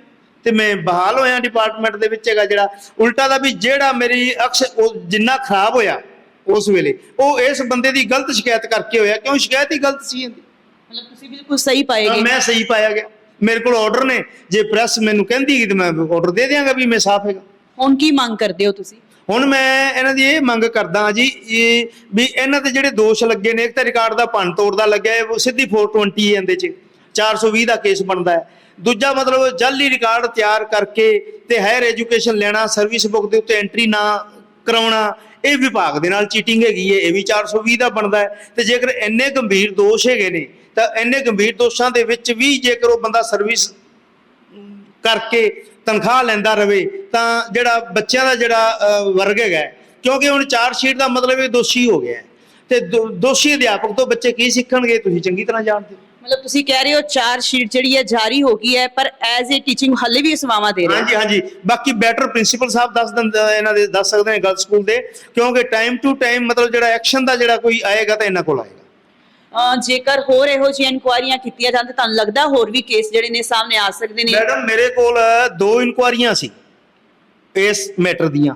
ਤੇ ਮੈਂ ਬਹਾਲ ਹੋਇਆ ਡਿਪਾਰਟਮੈਂਟ ਦੇ ਵਿੱਚ ਹੈਗਾ ਜਿਹੜਾ। ਉਲਟਾ ਦਾ ਵੀ ਜਿਹੜਾ ਮੇਰੀ ਅਕਸ ਉਹ ਜਿੰਨਾ ਖਰਾਬ ਹੋਇਆ ਉਸ ਵੇਲੇ ਉਹ ਇਸ ਬੰਦੇ ਦੀ ਗਲਤ ਸ਼ਿਕਾਇਤ ਕਰਕੇ ਹੋਇਆ। ਕਿਉਂ? ਸ਼ਿਕਾਇਤ ਹੀ ਗਲਤ ਸੀ ਇਹਦੀ। ਮਤਲਬ ਤੁਸੀਂ ਬਿਲਕੁਲ ਸਹੀ ਪਾਏਗੇ ਮੈਂ ਸਹੀ ਪਾਇਆ ਗਿਆ। ਮੇਰੇ ਕੋਲ ਆਰਡਰ ਨੇ। ਜੇ ਪ੍ਰੈਸ ਮੈਨੂੰ ਕਹਿੰਦੀ ਤੇ ਮੈਂ ਆਰਡਰ ਦੇ ਦਿਆਂਗਾ ਵੀ ਮੈਂ ਸਾਫ਼ ਹੈਗਾ। ਹੁਣ ਕੀ ਮੰਗ ਕਰਦੇ ਹੋ ਤੁਸੀਂ? ਹੁਣ ਮੈਂ ਇਹਨਾਂ ਦੀ ਇਹ ਮੰਗ ਕਰਦਾ ਜੀ ਇਹ ਵੀ ਇਹਨਾਂ ਤੇ ਜਿਹੜੇ ਦੋਸ਼ ਲੱਗੇ ਨੇ ਇੱਕ ਤਾਂ ਰਿਕਾਰਡ ਦਾ ਭੰਨ ਤੋੜ ਦਾ ਲੱਗਿਆ ਹੈ, ਉਹ ਸਿੱਧੀ 420 ਹੈ ਇਹਦੇ ਚ। 420 ਦਾ ਕੇਸ ਬਣਦਾ ਹੈ। ਦੂਜਾ ਮਤਲਬ ਜਾਲੀ ਰਿਕਾਰਡ ਤਿਆਰ ਕਰਕੇ ਤੇ ਹਾਇਰ ਐਜੂਕੇਸ਼ਨ ਲੈਣਾ ਸਰਵਿਸ ਬੁੱਕ ਦੇ ਉੱਤੇ ਐਂਟਰੀ ਨਾ ਕਰਾਉਣਾ ਇਹ ਵਿਭਾਗ ਦੇ ਨਾਲ ਚੀਟਿੰਗ ਹੈਗੀ ਹੈ, ਇਹ ਵੀ 420 ਦਾ ਬਣਦਾ ਹੈ ਤੇ ਜੇਕਰ ਇੰਨੇ ਗੰਭੀਰ ਦੋਸ਼ ਹੈਗੇ ਨੇ, ਤਾਂ ਇੰਨੇ ਗੰਭੀਰ ਦੋਸ਼ਾਂ ਦੇ ਵਿੱਚ ਵੀ ਜੇਕਰ ਉਹ ਬੰਦਾ ਸਰਵਿਸ ਕਰਕੇ ਤਨਖਾਹ ਲੈਂਦਾ ਰਵੇ, ਤਾਂ ਜਿਹੜਾ ਬੱਚਿਆਂ ਦਾ ਜਿਹੜਾ ਵਰਗ ਹੈਗਾ ਕਿਉਂਕਿ ਹੁਣ ਚਾਰ ਸ਼ੀਟ ਦਾ ਮਤਲਬ ਇਹ ਦੋਸ਼ੀ ਹੋ ਗਿਆ ਹੈ। ਤੇ ਦੋ- ਦੋਸ਼ੀ ਅਧਿਆਪਕ ਤੋਂ ਬੱਚੇ ਕੀ ਸਿੱਖਣਗੇ, ਤੁਸੀਂ ਚੰਗੀ ਤਰ੍ਹਾਂ ਜਾਣਦੇ ਹੋ ਮਤਲਬ ਤੁਸੀਂ ਕਹਿ ਰਹੇ ਹੋ ਚਾਰ ਸ਼ੀਟ ਜਿਹੜੀ ਹੈ ਜਾਰੀ ਹੋ ਗਈ ਹੈ ਪਰ ਐਜ਼ ਏ ਟੀਚਿੰਗ ਹੱਲੇ ਵੀ ਸੇਵਾਵਾਂ ਦੇ ਰਹੇ। ਹਾਂਜੀ ਹਾਂਜੀ। ਬਾਕੀ ਬੈਟਰ ਪ੍ਰਿੰਸੀਪਲ ਸਾਹਿਬ ਦੱਸ ਦਿੰਦੇ ਇਹਨਾਂ ਦੇ ਦੱਸ ਸਕਦੇ ਨੇ ਗਰਲ ਸਕੂਲ ਦੇ ਕਿਉਂਕਿ ਟਾਈਮ ਟੂ ਟਾਈਮ ਮਤਲਬ ਜਿਹੜਾ ਐਕਸ਼ਨ ਦਾ ਜਿਹੜਾ ਕੋਈ ਆਏਗਾ ਤਾਂ ਇਹਨਾਂ ਕੋਲ ਆਏਗਾ। ਜੇਕਰ ਹੋਰ ਇਹੋ ਜਿਹੀਆਂ ਇਨਕੁਆਇਰੀਆਂ ਕੀਤੀਆਂ ਤਾਂ ਤੁਹਾਨੂੰ ਲੱਗਦਾ ਹੋਰ ਵੀ ਕੇਸ ਜਿਹੜੇ ਨੇ ਸਾਹਮਣੇ ਆ ਸਕਦੇ ਨੇ? ਮੈਡਮ ਮੇਰੇ ਕੋਲ ਦੋ ਇਨਕੁਆਰੀਆਂ ਸੀ ਇਸ ਮੈਟਰ ਦੀਆਂ।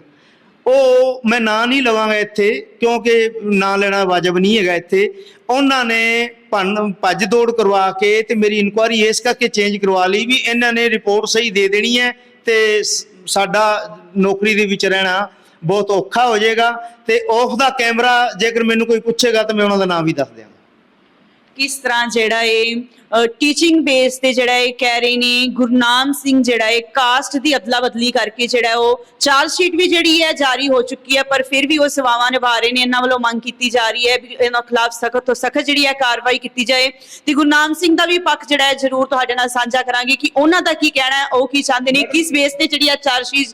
ਉਹ ਮੈਂ ਨਾਂ ਨਹੀਂ ਲਵਾਂਗਾ ਇੱਥੇ, ਕਿਉਂਕਿ ਨਾਂ ਲੈਣਾ ਵਾਜਬ ਨਹੀਂ ਹੈਗਾ ਇੱਥੇ। ਉਹਨਾਂ ਨੇ ਭੰਨ, ਭੱਜ ਦੌੜ ਕਰਵਾ ਕੇ ਤੇ ਮੇਰੀ ਇਨਕੁਆਰੀ ਇਸ ਕਰਕੇ ਚੇਂਜ ਕਰਵਾ ਲਈ ਵੀ ਇਹਨਾਂ ਨੇ ਰਿਪੋਰਟ ਸਹੀ ਦੇ ਦੇਣੀ ਹੈ ਤੇ ਸ- ਸਾਡਾ ਨੌਕਰੀ ਦੇ ਵਿੱਚ ਰਹਿਣਾ ਬਹੁਤ ਔਖਾ ਹੋ ਜਾਏਗਾ ਤੇ ਆਫ ਦਾ ਕੈਮਰਾ ਜੇਕਰ ਮੈਨੂੰ ਕੋਈ ਪੁੱਛੇਗਾ ਤਾਂ ਮੈਂ ਉਹਨਾਂ ਦਾ ਨਾਮ ਵੀ ਦੱਸ ਦਿਆਂ ਕਿਸ ਤਰ੍ਹਾਂ ਜਿਹੜਾ ਇਹ ਟੀਚਿੰਗ ਬੇਸ ਤੇ ਜਿਹੜਾ ਇਹ ਕਹਿ ਰਹੇ ਨੇ ਗੁਰਨਾਮ ਸਿੰਘ ਜਿਹੜਾ ਇਹ ਕਾਸਟ ਦੀ ਅਦਲਾ ਬਦਲੀ ਕਰਕੇ ਜਿਹੜਾ ਉਹ ਚਾਰ ਸ਼ੀਟ ਵੀ ਜਿਹੜੀ ਹੈ ਜਾਰੀ ਹੋ ਚੁੱਕੀ ਹੈ, ਪਰ ਫਿਰ ਵੀ ਉਹ ਸੇਵਾਵਾਂ ਨਿਭਾ ਰਹੇ ਨੇ, ਇਹਨਾਂ ਵੱਲੋਂ ਮੰਗ ਕੀਤੀ ਜਾ ਰਹੀ ਹੈ ਵੀ ਇਹਨਾਂ ਖਿਲਾਫ ਸਖਤ ਤੋਂ ਸਖਤ ਜਿਹੜੀ ਹੈ ਕਾਰਵਾਈ ਕੀਤੀ ਜਾਏ। ਤੇ ਗੁਰਨਾਮ ਸਿੰਘ ਦਾ ਵੀ ਪੱਖ ਜਿਹੜਾ ਹੈ ਜ਼ਰੂਰ ਤੁਹਾਡੇ ਨਾਲ ਸਾਂਝਾ ਕਰਾਂਗੇ ਕਿ ਉਹਨਾਂ ਦਾ ਕੀ ਕਹਿਣਾ ਹੈ, ਉਹ ਕੀ ਚਾਹੁੰਦੇ ਨੇ, ਕਿਸ ਬੇਸ ਤੇ ਜਿਹੜੀ ਆ ਚਾਰਜ ਸ਼ੀਟ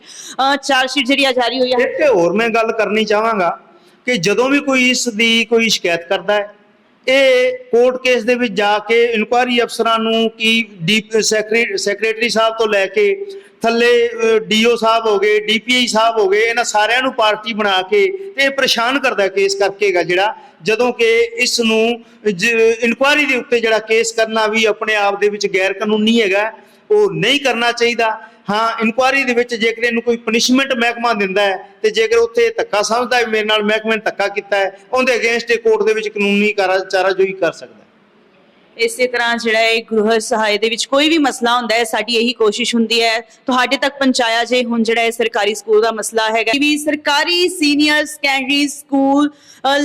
ਚਾਰਜ ਸ਼ੀਟ ਜਿਹੜੀ ਹੈ ਜਾਰੀ ਹੋਈ ਹੈ? ਇੱਕ ਹੋਰ ਮੈਂ ਗੱਲ ਕਰਨੀ ਚਾਹਾਂਗਾ ਕਿ ਜਦੋਂ ਵੀ ਕੋਈ ਇਸ ਦੀ ਕੋਈ ਸ਼ਿਕਾਇਤ ਕਰਦਾ ਹੈ ਇਹ ਕੋਰਟ ਕੇਸ ਦੇ ਵਿੱਚ ਜਾ ਕੇ ਇਨਕੁਆਇਰੀ ਅਫਸਰਾਂ ਨੂੰ ਕੀ ਡੀਪ ਸੈਕਟਰੀ ਸਾਹਿਬ ਤੋਂ ਲੈ ਕੇ ਥੱਲੇ ਡੀਓ ਸਾਹਿਬ ਹੋ ਗਏ ਡੀਪੀਆਈ ਸਾਹਿਬ ਹੋ ਗਏ, ਇਹਨਾਂ ਸਾਰਿਆਂ ਨੂੰ ਪਾਰਟੀ ਬਣਾ ਕੇ ਤੇ ਇਹ ਪਰੇਸ਼ਾਨ ਕਰਦਾ ਕੇਸ ਕਰਕੇਗਾ ਜਿਹੜਾ, ਜਦੋਂ ਕਿ ਇਸ ਨੂੰ ਇਨਕੁਆਇਰੀ ਦੇ ਉੱਤੇ ਜਿਹੜਾ ਕੇਸ ਕਰਨਾ ਵੀ ਆਪਣੇ ਆਪ ਦੇ ਵਿੱਚ ਗੈਰ ਕਾਨੂੰਨੀ ਹੈਗਾ, ਉਹ ਨਹੀਂ ਕਰਨਾ ਚਾਹੀਦਾ। ਹਾਂ ਇਨਕੁਆਇਰੀ ਦੇ ਵਿੱਚ ਜੇਕਰ ਇਹਨੂੰ ਕੋਈ ਪਨਿਸ਼ਮੈਂਟ ਮਹਿਕਮਾ ਦਿੰਦਾ ਹੈ, ਤੇ ਜੇਕਰ ਉੱਥੇ ਧੱਕਾ ਸਮਝਦਾ ਹੈ ਮੇਰੇ ਨਾਲ ਮਹਿਕਮੇ ਨੇ ਧੱਕਾ ਕੀਤਾ ਹੈ, ਉਹਦੇ ਅਗੇਂਸਟ ਇਹ ਕੋਰਟ ਦੇ ਵਿੱਚ ਕਾਨੂੰਨੀ ਚਾਰਾਜੋਈ ਕਰ ਸਕਦਾ ਹੈ। ਇਸੇ ਤਰ੍ਹਾਂ ਜਿਹੜਾ ਹੈ ਗ੍ਰਹਿ ਸਹਾਇ ਦੇ ਵਿੱਚ ਕੋਈ ਵੀ ਮਸਲਾ ਹੁੰਦਾ ਹੈ, ਸਾਡੀ ਇਹੀ ਕੋਸ਼ਿਸ਼ ਹੁੰਦੀ ਹੈ। ਤੁਹਾਡੇ ਤੱਕ ਪਹੁੰਚਾਇਆ ਜੇ ਹੁਣ ਜਿਹੜਾ ਹੈ ਸਰਕਾਰੀ ਸਕੂਲ ਦਾ ਮਸਲਾ ਹੈਗਾ ਵੀ ਸਰਕਾਰੀ ਸੀਨੀਅਰ ਸੈਕੰਡਰੀ ਸਕੂਲ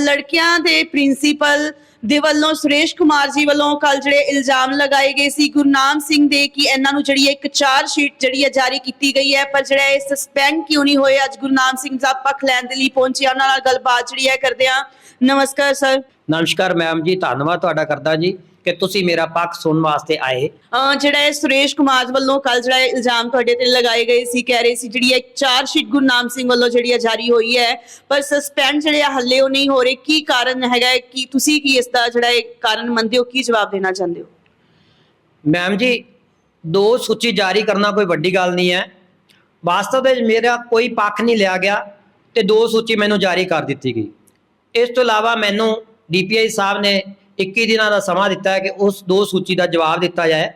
ਲੜਕੀਆਂ ਦੇ ਪ੍ਰਿੰਸੀਪਲ ਦੇ ਵੱਲੋਂ ਸੁਰੇਸ਼ ਕੁਮਾਰ ਜੀ ਵੱਲੋਂ ਕੱਲ ਜਿਹੜੇ ਇਲਜ਼ਾਮ ਲਗਾਏ ਗਏ ਸੀ ਗੁਰਨਾਮ ਸਿੰਘ ਦੇ ਕਿ ਇਹਨਾਂ ਨੂੰ ਜਿਹੜੀ ਇੱਕ ਚਾਰ ਸ਼ੀਟ ਜਿਹੜੀ ਹੈ ਜਾਰੀ ਕੀਤੀ ਗਈ ਹੈ, ਪਰ ਜਿਹੜਾ ਇਹ ਸਸਪੈਂਡ ਕਿਉਂ ਨਹੀਂ ਹੋਏ, ਅੱਜ ਗੁਰਨਾਮ ਸਿੰਘ ਸਾਹਿਬ ਪੱਖ ਲੈਣ ਦੇ ਲਈ ਪਹੁੰਚਿਆ। ਉਹਨਾਂ ਨਾਲ ਗੱਲਬਾਤ ਜਿਹੜੀ ਹੈ ਕਰਦੇ ਆ ਨਮਸਕਾਰ ਸਰ ਨਮਸਕਾਰ ਮੈਮ ਜੀ, ਧੰਨਵਾਦ ਤੁਹਾਡਾ ਕਰਦਾ ਜੀ। ਕਿ ਤੁਸੀਂ ਮੇਰਾ ਪੱਖ ਸੁਣਨ ਵਾਸਤੇ ਆਏ। ਅਹ ਜਿਹੜਾ ਇਹ ਸੁਰੇਸ਼ ਕੁਮਾਰ ਵੱਲੋਂ ਕੱਲ ਜਿਹੜਾ ਇਹ ਇਲਜ਼ਾਮ ਤੁਹਾਡੇ ਤੇ ਲਗਾਏ ਗਏ ਸੀ ਕਹਿ ਰਹੇ ਸੀ ਜਿਹੜੀ ਇਹ ਚਾਰ ਸ਼ੀਟ ਗੁਰਨਾਮ ਸਿੰਘ ਵੱਲੋਂ ਜਿਹੜੀ ਹੈ ਜਾਰੀ ਹੋਈ ਹੈ ਪਰ ਸਸਪੈਂਡ ਜਿਹੜੇ ਆ ਹੱਲੇ ਉਹ ਨਹੀਂ ਹੋ ਰਹੇ। ਕੀ ਕਾਰਨ ਹੈਗਾ ਹੈ? ਕਿ ਤੁਸੀਂ ਕੀ ਇਸ ਦਾ ਜਿਹੜਾ ਇਹ ਕਾਰਨ ਮੰਨਦੇ ਹੋ? ਕੀ ਜਵਾਬ ਦੇਣਾ ਚਾਹੁੰਦੇ ਹੋ? ਮੈਮ ਜੀ ਦੋ ਸੂਚੀ ਜਾਰੀ ਕਰਨਾ ਕੋਈ ਵੱਡੀ ਗੱਲ ਨਹੀਂ ਹੈ। ਵਾਸਤਵ ਵਿੱਚ ਮੇਰਾ ਕੋਈ ਪੱਖ ਨਹੀਂ ਲਿਆ ਗਿਆ ਤੇ ਦੋ ਸੂਚੀ ਮੈਨੂੰ ਜਾਰੀ ਕਰ ਦਿੱਤੀ ਗਈ। ਇਸ ਤੋਂ ਇਲਾਵਾ ਮੈਨੂੰ ਡੀਪੀਆਈ ਸਾਹਿਬ ਨੇ 21 ਦਿਨਾਂ ਦਾ ਸਮਾਂ ਦਿੱਤਾ ਹੈ ਕਿ ਉਸ ਦੋ ਸੂਚੀ ਦਾ ਜਵਾਬ ਦਿੱਤਾ ਜਾਏ।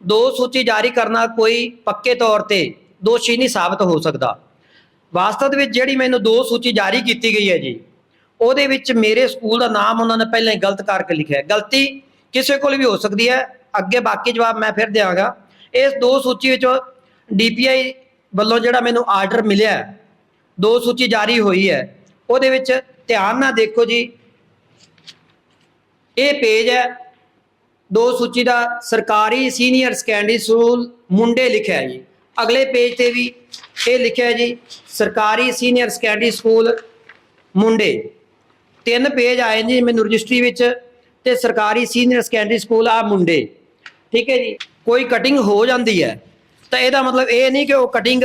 ਦੋ ਸੂਚੀ ਜਾਰੀ ਕਰਨਾ ਕੋਈ ਪੱਕੇ ਤੌਰ ਤੇ ਦੋਸ਼ੀ ਨਹੀਂ ਸਾਬਤ ਹੋ ਸਕਦਾ। ਵਾਸਤਵ ਵਿੱਚ ਜਿਹੜੀ ਮੈਨੂੰ ਦੋ ਸੂਚੀ ਜਾਰੀ ਕੀਤੀ ਗਈ ਹੈ ਜੀ, ਉਹਦੇ ਵਿੱਚ ਮੇਰੇ ਸਕੂਲ ਦਾ ਨਾਮ ਉਹਨਾਂ ਨੇ ਪਹਿਲਾਂ ਹੀ ਗਲਤ ਕਰਕੇ ਲਿਖਿਆ ਹੈ। ਗਲਤੀ ਕਿਸੇ ਕੋਲ ਵੀ ਹੋ ਸਕਦੀ ਹੈ। ਅੱਗੇ ਬਾਕੀ ਜਵਾਬ ਮੈਂ ਫਿਰ ਦਿਆਂਗਾ। ਇਸ ਦੋ ਸੂਚੀ ਵਿੱਚ ਡੀਪੀਆਈ ਵੱਲੋਂ ਜਿਹੜਾ ਮੈਨੂੰ ਆਰਡਰ ਮਿਲਿਆ ਦੋ ਸੂਚੀ ਜਾਰੀ ਹੋਈ ਹੈ, ਉਹਦੇ ਵਿੱਚ ਧਿਆਨ ਨਾਲ ਦੇਖੋ ਜੀ ਇਹ ਪੇਜ ਹੈ। ਦੋ ਸੂਚੀ ਦਾ ਸਰਕਾਰੀ ਸੀਨੀਅਰ ਸੈਕੰਡਰੀ ਸਕੂਲ ਮੁੰਡੇ ਲਿਖਿਆ ਹੈ ਜੀ। ਅਗਲੇ ਪੇਜ ਤੇ ਵੀ ਇਹ ਲਿਖਿਆ ਹੈ ਜੀ, ਸਰਕਾਰੀ ਸੀਨੀਅਰ ਸੈਕੰਡਰੀ ਸਕੂਲ ਮੁੰਡੇ। ਤਿੰਨ ਪੇਜ ਆਏ ਜੀ ਮੈਨੂੰ ਰਜਿਸਟਰੀ ਵਿੱਚ ਤੇ ਸਰਕਾਰੀ ਸੀਨੀਅਰ ਸੈਕੰਡਰੀ ਸਕੂਲ ਆ ਮੁੰਡੇ। ਠੀਕ ਹੈ ਜੀ, ਕੋਈ ਕਟਿੰਗ ਹੋ ਜਾਂਦੀ ਹੈ। ਤਾਂ ਇਹਦਾ ਮਤਲਬ ਇਹ ਨਹੀਂ ਕਿ ਉਹ ਕਟਿੰਗ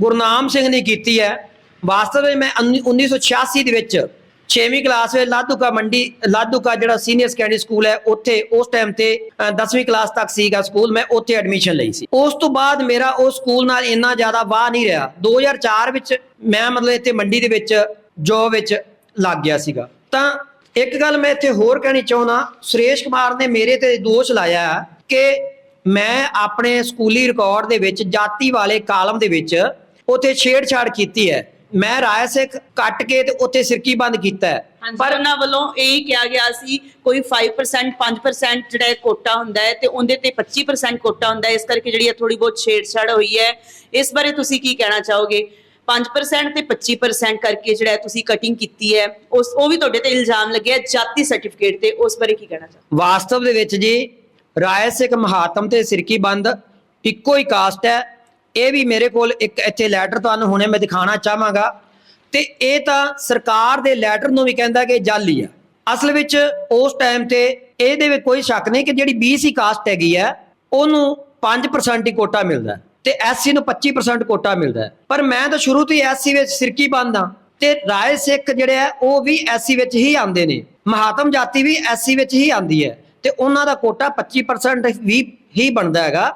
ਗੁਰਨਾਮ ਸਿੰਘ ਨੇ ਕੀਤੀ ਹੈ। ਵਾਸਤਵ ਵਿੱਚ ਮੈਂ 1986 ਦੇ ਵਿੱਚ 6ਵੀਂ ਕਲਾਸ ਵਿੱਚ ਲਾਧੂਕਾ ਮੰਡੀ, ਲਾਧੂਕਾ ਜਿਹੜਾ ਸੀਨੀਅਰ ਸੈਕੰਡਰੀ ਸਕੂਲ ਹੈ, ਉੱਥੇ ਉਸ ਟਾਈਮ ਤੇ 10ਵੀਂ ਕਲਾਸ ਤੱਕ ਸੀਗਾ ਸਕੂਲ ਮੈਂ ਉੱਥੇ ਐਡਮਿਸ਼ਨ ਲਈ ਸੀ। ਉਸ ਤੋਂ ਬਾਅਦ ਮੇਰਾ ਉਹ ਸਕੂਲ ਨਾਲ ਇੰਨਾ ਜ਼ਿਆਦਾ ਵਾਹ ਨਹੀਂ ਰਿਹਾ। 2004 ਵਿੱਚ ਮੈਂ ਮਤਲਬ ਇੱਥੇ ਮੰਡੀ ਦੇ ਵਿੱਚ ਜੋਬ ਵਿੱਚ ਲੱਗ ਗਿਆ ਸੀਗਾ। ਤਾਂ ਇੱਕ ਗੱਲ ਮੈਂ ਇੱਥੇ ਹੋਰ ਕਹਿਣੀ ਚਾਹੁੰਦਾ, ਸੁਰੇਸ਼ ਕੁਮਾਰ ਨੇ ਮੇਰੇ ਤੇ ਦੋਸ਼ ਲਾਇਆ ਕਿ ਮੈਂ ਆਪਣੇ ਸਕੂਲੀ ਰਿਕਾਰਡ ਦੇ ਵਿੱਚ ਜਾਤੀ ਵਾਲੇ ਕਾਲਮ ਦੇ ਵਿੱਚ ਉੱਥੇ ਛੇੜਛਾੜ ਕੀਤੀ ਹੈ। ਮੈਂ ਰਾਏ ਸਿੱਖ ਕੱਟ ਕੇ ਤੇ ਉੱਥੇ ਸਿਰਕੀ ਬੰਦ ਕੀਤਾ ਹੈ। ਪਰ ਉਹਨਾਂ ਵੱਲੋਂ ਇਹ ਕਿਹਾ ਗਿਆ ਸੀ ਕੋਈ 5% 5% ਜਿਹੜਾ ਕੋਟਾ ਹੁੰਦਾ ਹੈ ਤੇ ਉਹਦੇ ਤੇ 25% ਕੋਟਾ ਹੁੰਦਾ ਹੈ। ਇਸ ਕਰਕੇ ਜਿਹੜੀ ਥੋੜੀ ਬਹੁਤ ਛੇੜਛਾੜ ਹੋਈ ਹੈ। ਇਸ ਬਾਰੇ ਤੁਸੀਂ ਕੀ ਕਹਿਣਾ ਚਾਹੋਗੇ? 5% ਤੇ 25% ਕਰਕੇ ਜਿਹੜਾ ਤੁਸੀਂ ਕਟਿੰਗ ਕੀਤੀ ਹੈ ਉਸ ਉਹ ਵੀ ਤੁਹਾਡੇ ਤੇ ਇਲਜ਼ਾਮ ਲੱਗਿਆ ਜਾਤੀ ਸਰਟੀਫਿਕੇਟ ਤੇ ਉਸ ਬਾਰੇ ਕੀ ਕਹਿਣਾ ਚਾਹੋਗੇ? ਵਾਸਤਵ ਦੇ ਵਿੱਚ ਜੀ ਰਾਏ ਸਿੱਖ ਮਹਾਤਮ ਤੇ ਸਿਰਕੀ ਬੰਦ ਇੱਕੋ ਹੀ ਕਾਸਟ ਹੈ। ਇਹ ਵੀ ਮੇਰੇ ਕੋਲ ਇੱਕ ਇੱਥੇ ਲੈਟਰ ਤੁਹਾਨੂੰ ਹੁਣੇ ਮੈਂ ਦਿਖਾਣਾ ਚਾਹਾਂਗਾ। ਤੇ ਇਹ ਤਾਂ ਸਰਕਾਰ ਦੇ ਲੈਟਰ ਨੂੰ ਵੀ ਕਹਿੰਦਾ ਕਿ ਜਾਲੀ ਆ। ਅਸਲ ਵਿੱਚ ਉਸ ਟਾਈਮ ਤੇ ਇਹਦੇ ਵਿੱਚ ਕੋਈ ਸ਼ੱਕ ਨਹੀਂ ਕਿ ਜਿਹੜੀ BC ਕਾਸਟ ਹੈਗੀ ਹੈ ਉਹਨੂੰ 5% ਹੀ ਕੋਟਾ ਮਿਲਦਾ ਤੇ ਐਸਸੀ ਨੂੰ 25% ਕੋਟਾ ਮਿਲਦਾ ਪਰ ਮੈਂ ਤਾਂ ਸ਼ੁਰੂ ਤੋਂ ਹੀ ਐਸਸੀ ਵਿੱਚ ਸਿਰਕੀ ਬੰਦ ਤੇ ਰਾਏ ਸਿੱਖ ਜਿਹੜੇ ਆ, ਉਹ ਵੀ ਐਸਸੀ ਵਿੱਚ ਹੀ ਆਉਂਦੇ ਨੇ। ਮਹਾਤਮ ਜਾਤੀ ਵੀ ਐਸਸੀ ਵਿੱਚ ਹੀ ਆਉਂਦੀ ਹੈ ਤੇ ਉਹਨਾਂ ਦਾ ਕੋਟਾ 25% ਵੀ, ਹੀ ਬਣਦਾ ਹੈਗਾ।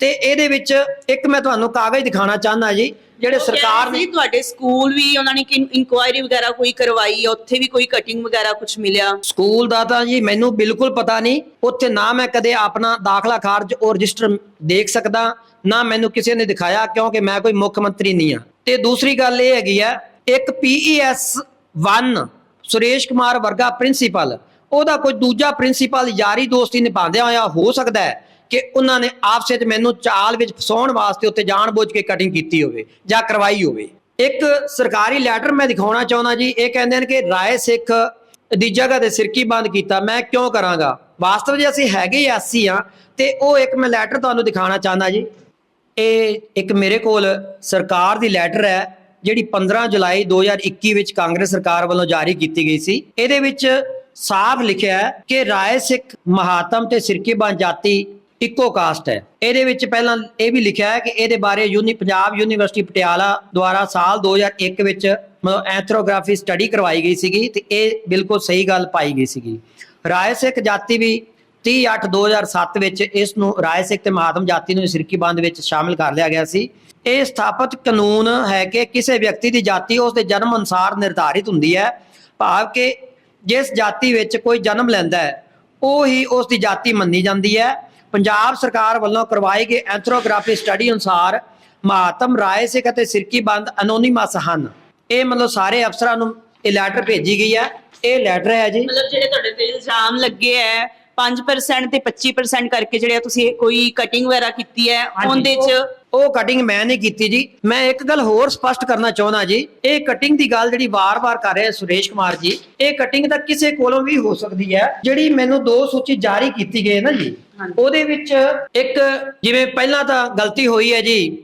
ਤੇ ਇਹਦੇ ਵਿੱਚ ਇੱਕ ਮੈਂ ਤੁਹਾਨੂੰ ਕਾਗਜ਼ ਦਿਖਾਣਾ ਚਾਹੁੰਦਾ ਜੀ ਜਿਹੜੇ ਸਰਕਾਰ ਨੇ ਤੁਹਾਡੇ ਸਕੂਲ ਵੀ ਉਹਨਾਂ ਨੇ ਇਨਕੁਆਇਰੀ ਵਗੈਰਾ ਕੋਈ ਕਰਵਾਈ ਹੈ ਉੱਥੇ ਵੀ ਕੋਈ ਕਟਿੰਗ ਵਗੈਰਾ ਕੁਝ ਮਿਲਿਆ? ਸਕੂਲ ਦਾ ਤਾਂ ਜੀ ਮੈਨੂੰ ਬਿਲਕੁਲ ਪਤਾ ਨਹੀਂ ਉੱਥੇ ਨਾ ਮੈਂ ਕਦੇ ਆਪਣਾ ਦਾਖਲਾ ਖਾਰਜ ਔਰ ਰਜਿਸਟਰ ਦੇਖ ਸਕਦਾ ਨਾ ਮੈਨੂੰ ਕਿਸੇ ਨੇ ਦਿਖਾਇਆ ਕਿਉਂਕਿ ਮੈਂ ਕੋਈ ਮੁੱਖ ਮੰਤਰੀ ਨਹੀਂ ਆ ਤੇ ਦੂਸਰੀ ਗੱਲ ਇਹ ਹੈਗੀ ਆ ਇੱਕ ਪੀਈਐਸ 1 ਸੁਰੇਸ਼ ਕੁਮਾਰ ਵਰਗਾ ਪ੍ਰਿੰਸੀਪਲ ਉਹਦਾ ਕੋਈ ਦੂਜਾ ਪ੍ਰਿੰਸੀਪਲ ਯਾਰੀ ਦੋਸਤੀ ਨਿਭਾਉਂਦਿਆਂ ਹੋਇਆ ਹੋ ਸਕਦਾ ਹੈ ਕਿ ਉਹਨਾਂ ਨੇ ਆਪਸ ਵਿੱਚ ਮੈਨੂੰ ਚਾਲ ਵਿੱਚ ਫਸਾਉਣ ਵਾਸਤੇ ਉੱਤੇ ਜਾਣਬੁੱਝ ਕੇ ਕਟਿੰਗ ਕੀਤੀ ਹੋਵੇ ਜਾਂ ਕਰਵਾਈ ਹੋਵੇ। ਇੱਕ ਸਰਕਾਰੀ ਲੈਟਰ ਮੈਂ ਦਿਖਾਉਣਾ ਚਾਹੁੰਦਾ ਜੀ, ਇਹ ਕਹਿੰਦੇ ਨੇ ਕਿ ਰਾਏ ਸਿੱਖ ਦੀ ਜਗ੍ਹਾ ਤੇ ਸਿਰਕੀ ਬੰਦ ਕੀਤਾ, ਮੈਂ ਕਿਉਂ ਕਰਾਂਗਾ? ਵਾਸਤਵ ਜੇ ਅਸੀਂ ਹੈਗੇ ਐਸੀ ਆ ਤੇ ਉਹ ਇੱਕ ਮੈਂ ਲੈਟਰ ਤੁਹਾਨੂੰ ਦਿਖਾਉਣਾ ਚਾਹੁੰਦਾ ਜੀ। ਇਹ ਇੱਕ ਮੇਰੇ ਕੋਲ ਸਰਕਾਰ ਦੀ ਲੈਟਰ ਹੈ, ਜਿਹੜੀ 15 ਜੁਲਾਈ 2021 ਵਿੱਚ ਕਾਂਗਰਸ ਸਰਕਾਰ ਵੱਲੋਂ ਜਾਰੀ ਕੀਤੀ ਗਈ ਸੀ। ਇਹਦੇ ਵਿੱਚ ਸਾਫ਼ ਲਿਖਿਆ ਹੈ ਕਿ ਰਾਏ ਸਿੱਖ ਮਹਾਤਮ ਤੇ ਸਿਰਕੀਬਾਨ ਜਾਤੀ ਇੱਕੋ ਕਾਸਟ ਹੈ। ਇਹਦੇ ਵਿੱਚ ਪਹਿਲਾਂ ਇਹ ਵੀ ਲਿਖਿਆ ਹੈ ਕਿ ਇਹਦੇ ਬਾਰੇ ਯੂਨੀ, ਪੰਜਾਬ ਯੂਨੀਵਰਸਿਟੀ ਪਟਿਆਲਾ ਦੁਆਰਾ ਸਾਲ 2001 ਵਿੱਚ ਮਤਲਬ ਐਂਥਰੋਗ੍ਰਾਫੀ ਸਟੱਡੀ ਕਰਵਾਈ ਗਈ ਸੀਗੀ ਤੇ ਇਹ ਬਿਲਕੁਲ ਸਹੀ ਗੱਲ ਪਾਈ ਗਈ ਸੀਗੀ। ਰਾਏ ਸਿੱਖ ਜਾਤੀ ਵੀ 30/8/2007 ਵਿੱਚ ਇਸ ਨੂੰ ਰਾਏ ਸਿੱਖ ਤੇ ਮਹਾਤਮ ਜਾਤੀ ਨੂੰ ਸਿਰਕੀ ਬੰਦ ਵਿੱਚ ਸ਼ਾਮਿਲ ਕਰ ਲਿਆ ਗਿਆ ਸੀ। ਇਹ ਸਥਾਪਿਤ ਕਾਨੂੰਨ ਹੈ ਕਿ ਕਿਸੇ ਵਿਅਕਤੀ ਦੀ ਜਾਤੀ ਉਸ ਦੇ ਜਨਮ ਅਨੁਸਾਰ ਨਿਰਧਾਰਿਤ ਹੁੰਦੀ ਹੈ, ਭਾਵ ਕਿ ਜਿਸ ਜਾਤੀ ਵਿੱਚ ਕੋਈ ਜਨਮ ਲੈਂਦਾ ਹੈ, ਉਹ ਹੀ ਉਸ ਦੀ ਜਾਤੀ ਮੰਨੀ ਜਾਂਦੀ ਹੈ। ਪੰਜਾਬ ਸਰਕਾਰ ਵੱਲੋਂ ਕਰਵਾਈ ਗਈ ਐਂਥਰੋਗ੍ਰਾਫੀ ਸਟੱਡੀ ਅਨੁਸਾਰ ਮਹਾਤਮ ਰਾਏ ਸਿੱਖ ਅਤੇ ਸਿਰਕੀ ਬੰਦ ਅਨੋਨਿਮਸ ਹਨ। ਇਹ ਮਤਲਬ ਸਾਰੇ ਅਫਸਰਾਂ ਨੂੰ ਇਹ ਲੈਟਰ ਭੇਜੀ ਗਈ ਹੈ। ਇਹ ਲੈਟਰ ਹੈ ਜੀ। ਮਤਲਬ ਜਿਹੜੇ ਤੁਹਾਡੇ ਤੇ ਇਲਜ਼ਾਮ ਲੱਗੇ ਹੈ 5% ਤੇ 25% ਕਰਕੇ ਜਿਹੜੇ ਤੁਸੀਂ ਕੋਈ ਕਟਿੰਗ ਵਗੈਰਾ ਕੀਤੀ ਹੈ ਉਹਦੇ ਚ ਉਹ- ਕਟਿੰਗ ਮੈਂ ਨਹੀਂ ਕੀਤੀ ਜੀ। ਮੈਂ ਇੱਕ ਗੱਲ ਹੋਰ ਸਪਸ਼ਟ ਕਰਨਾ ਚਾਹੁੰਦਾ ਜੀ। ਇਹ ਕਟਿੰਗ ਦੀ ਗੱਲ ਜਿਹੜੀ ਵਾਰ-ਵਾਰ ਕਰ ਰਿਹਾ ਸੁਰੇਸ਼ ਕੁਮਾਰ ਜੀ ਇਹ ਕਟਿੰਗ ਤਾਂ ਕਿਸੇ ਕੋਲੋਂ ਵੀ ਹੋ ਸਕਦੀ ਹੈ ਜਿਹੜੀ ਮੈਨੂੰ ਦੋ ਸੂਚੀ ਜਾਰੀ ਕੀਤੀ ਗਈ ਹੈ ਨਾ ਜੀ। ਉਹਦੇ ਵਿੱਚ ਇੱਕ ਜਿਵੇਂ ਪਹਿਲਾਂ ਤਾਂ ਗਲਤੀ ਹੋਈ ਹੈ ਜੀ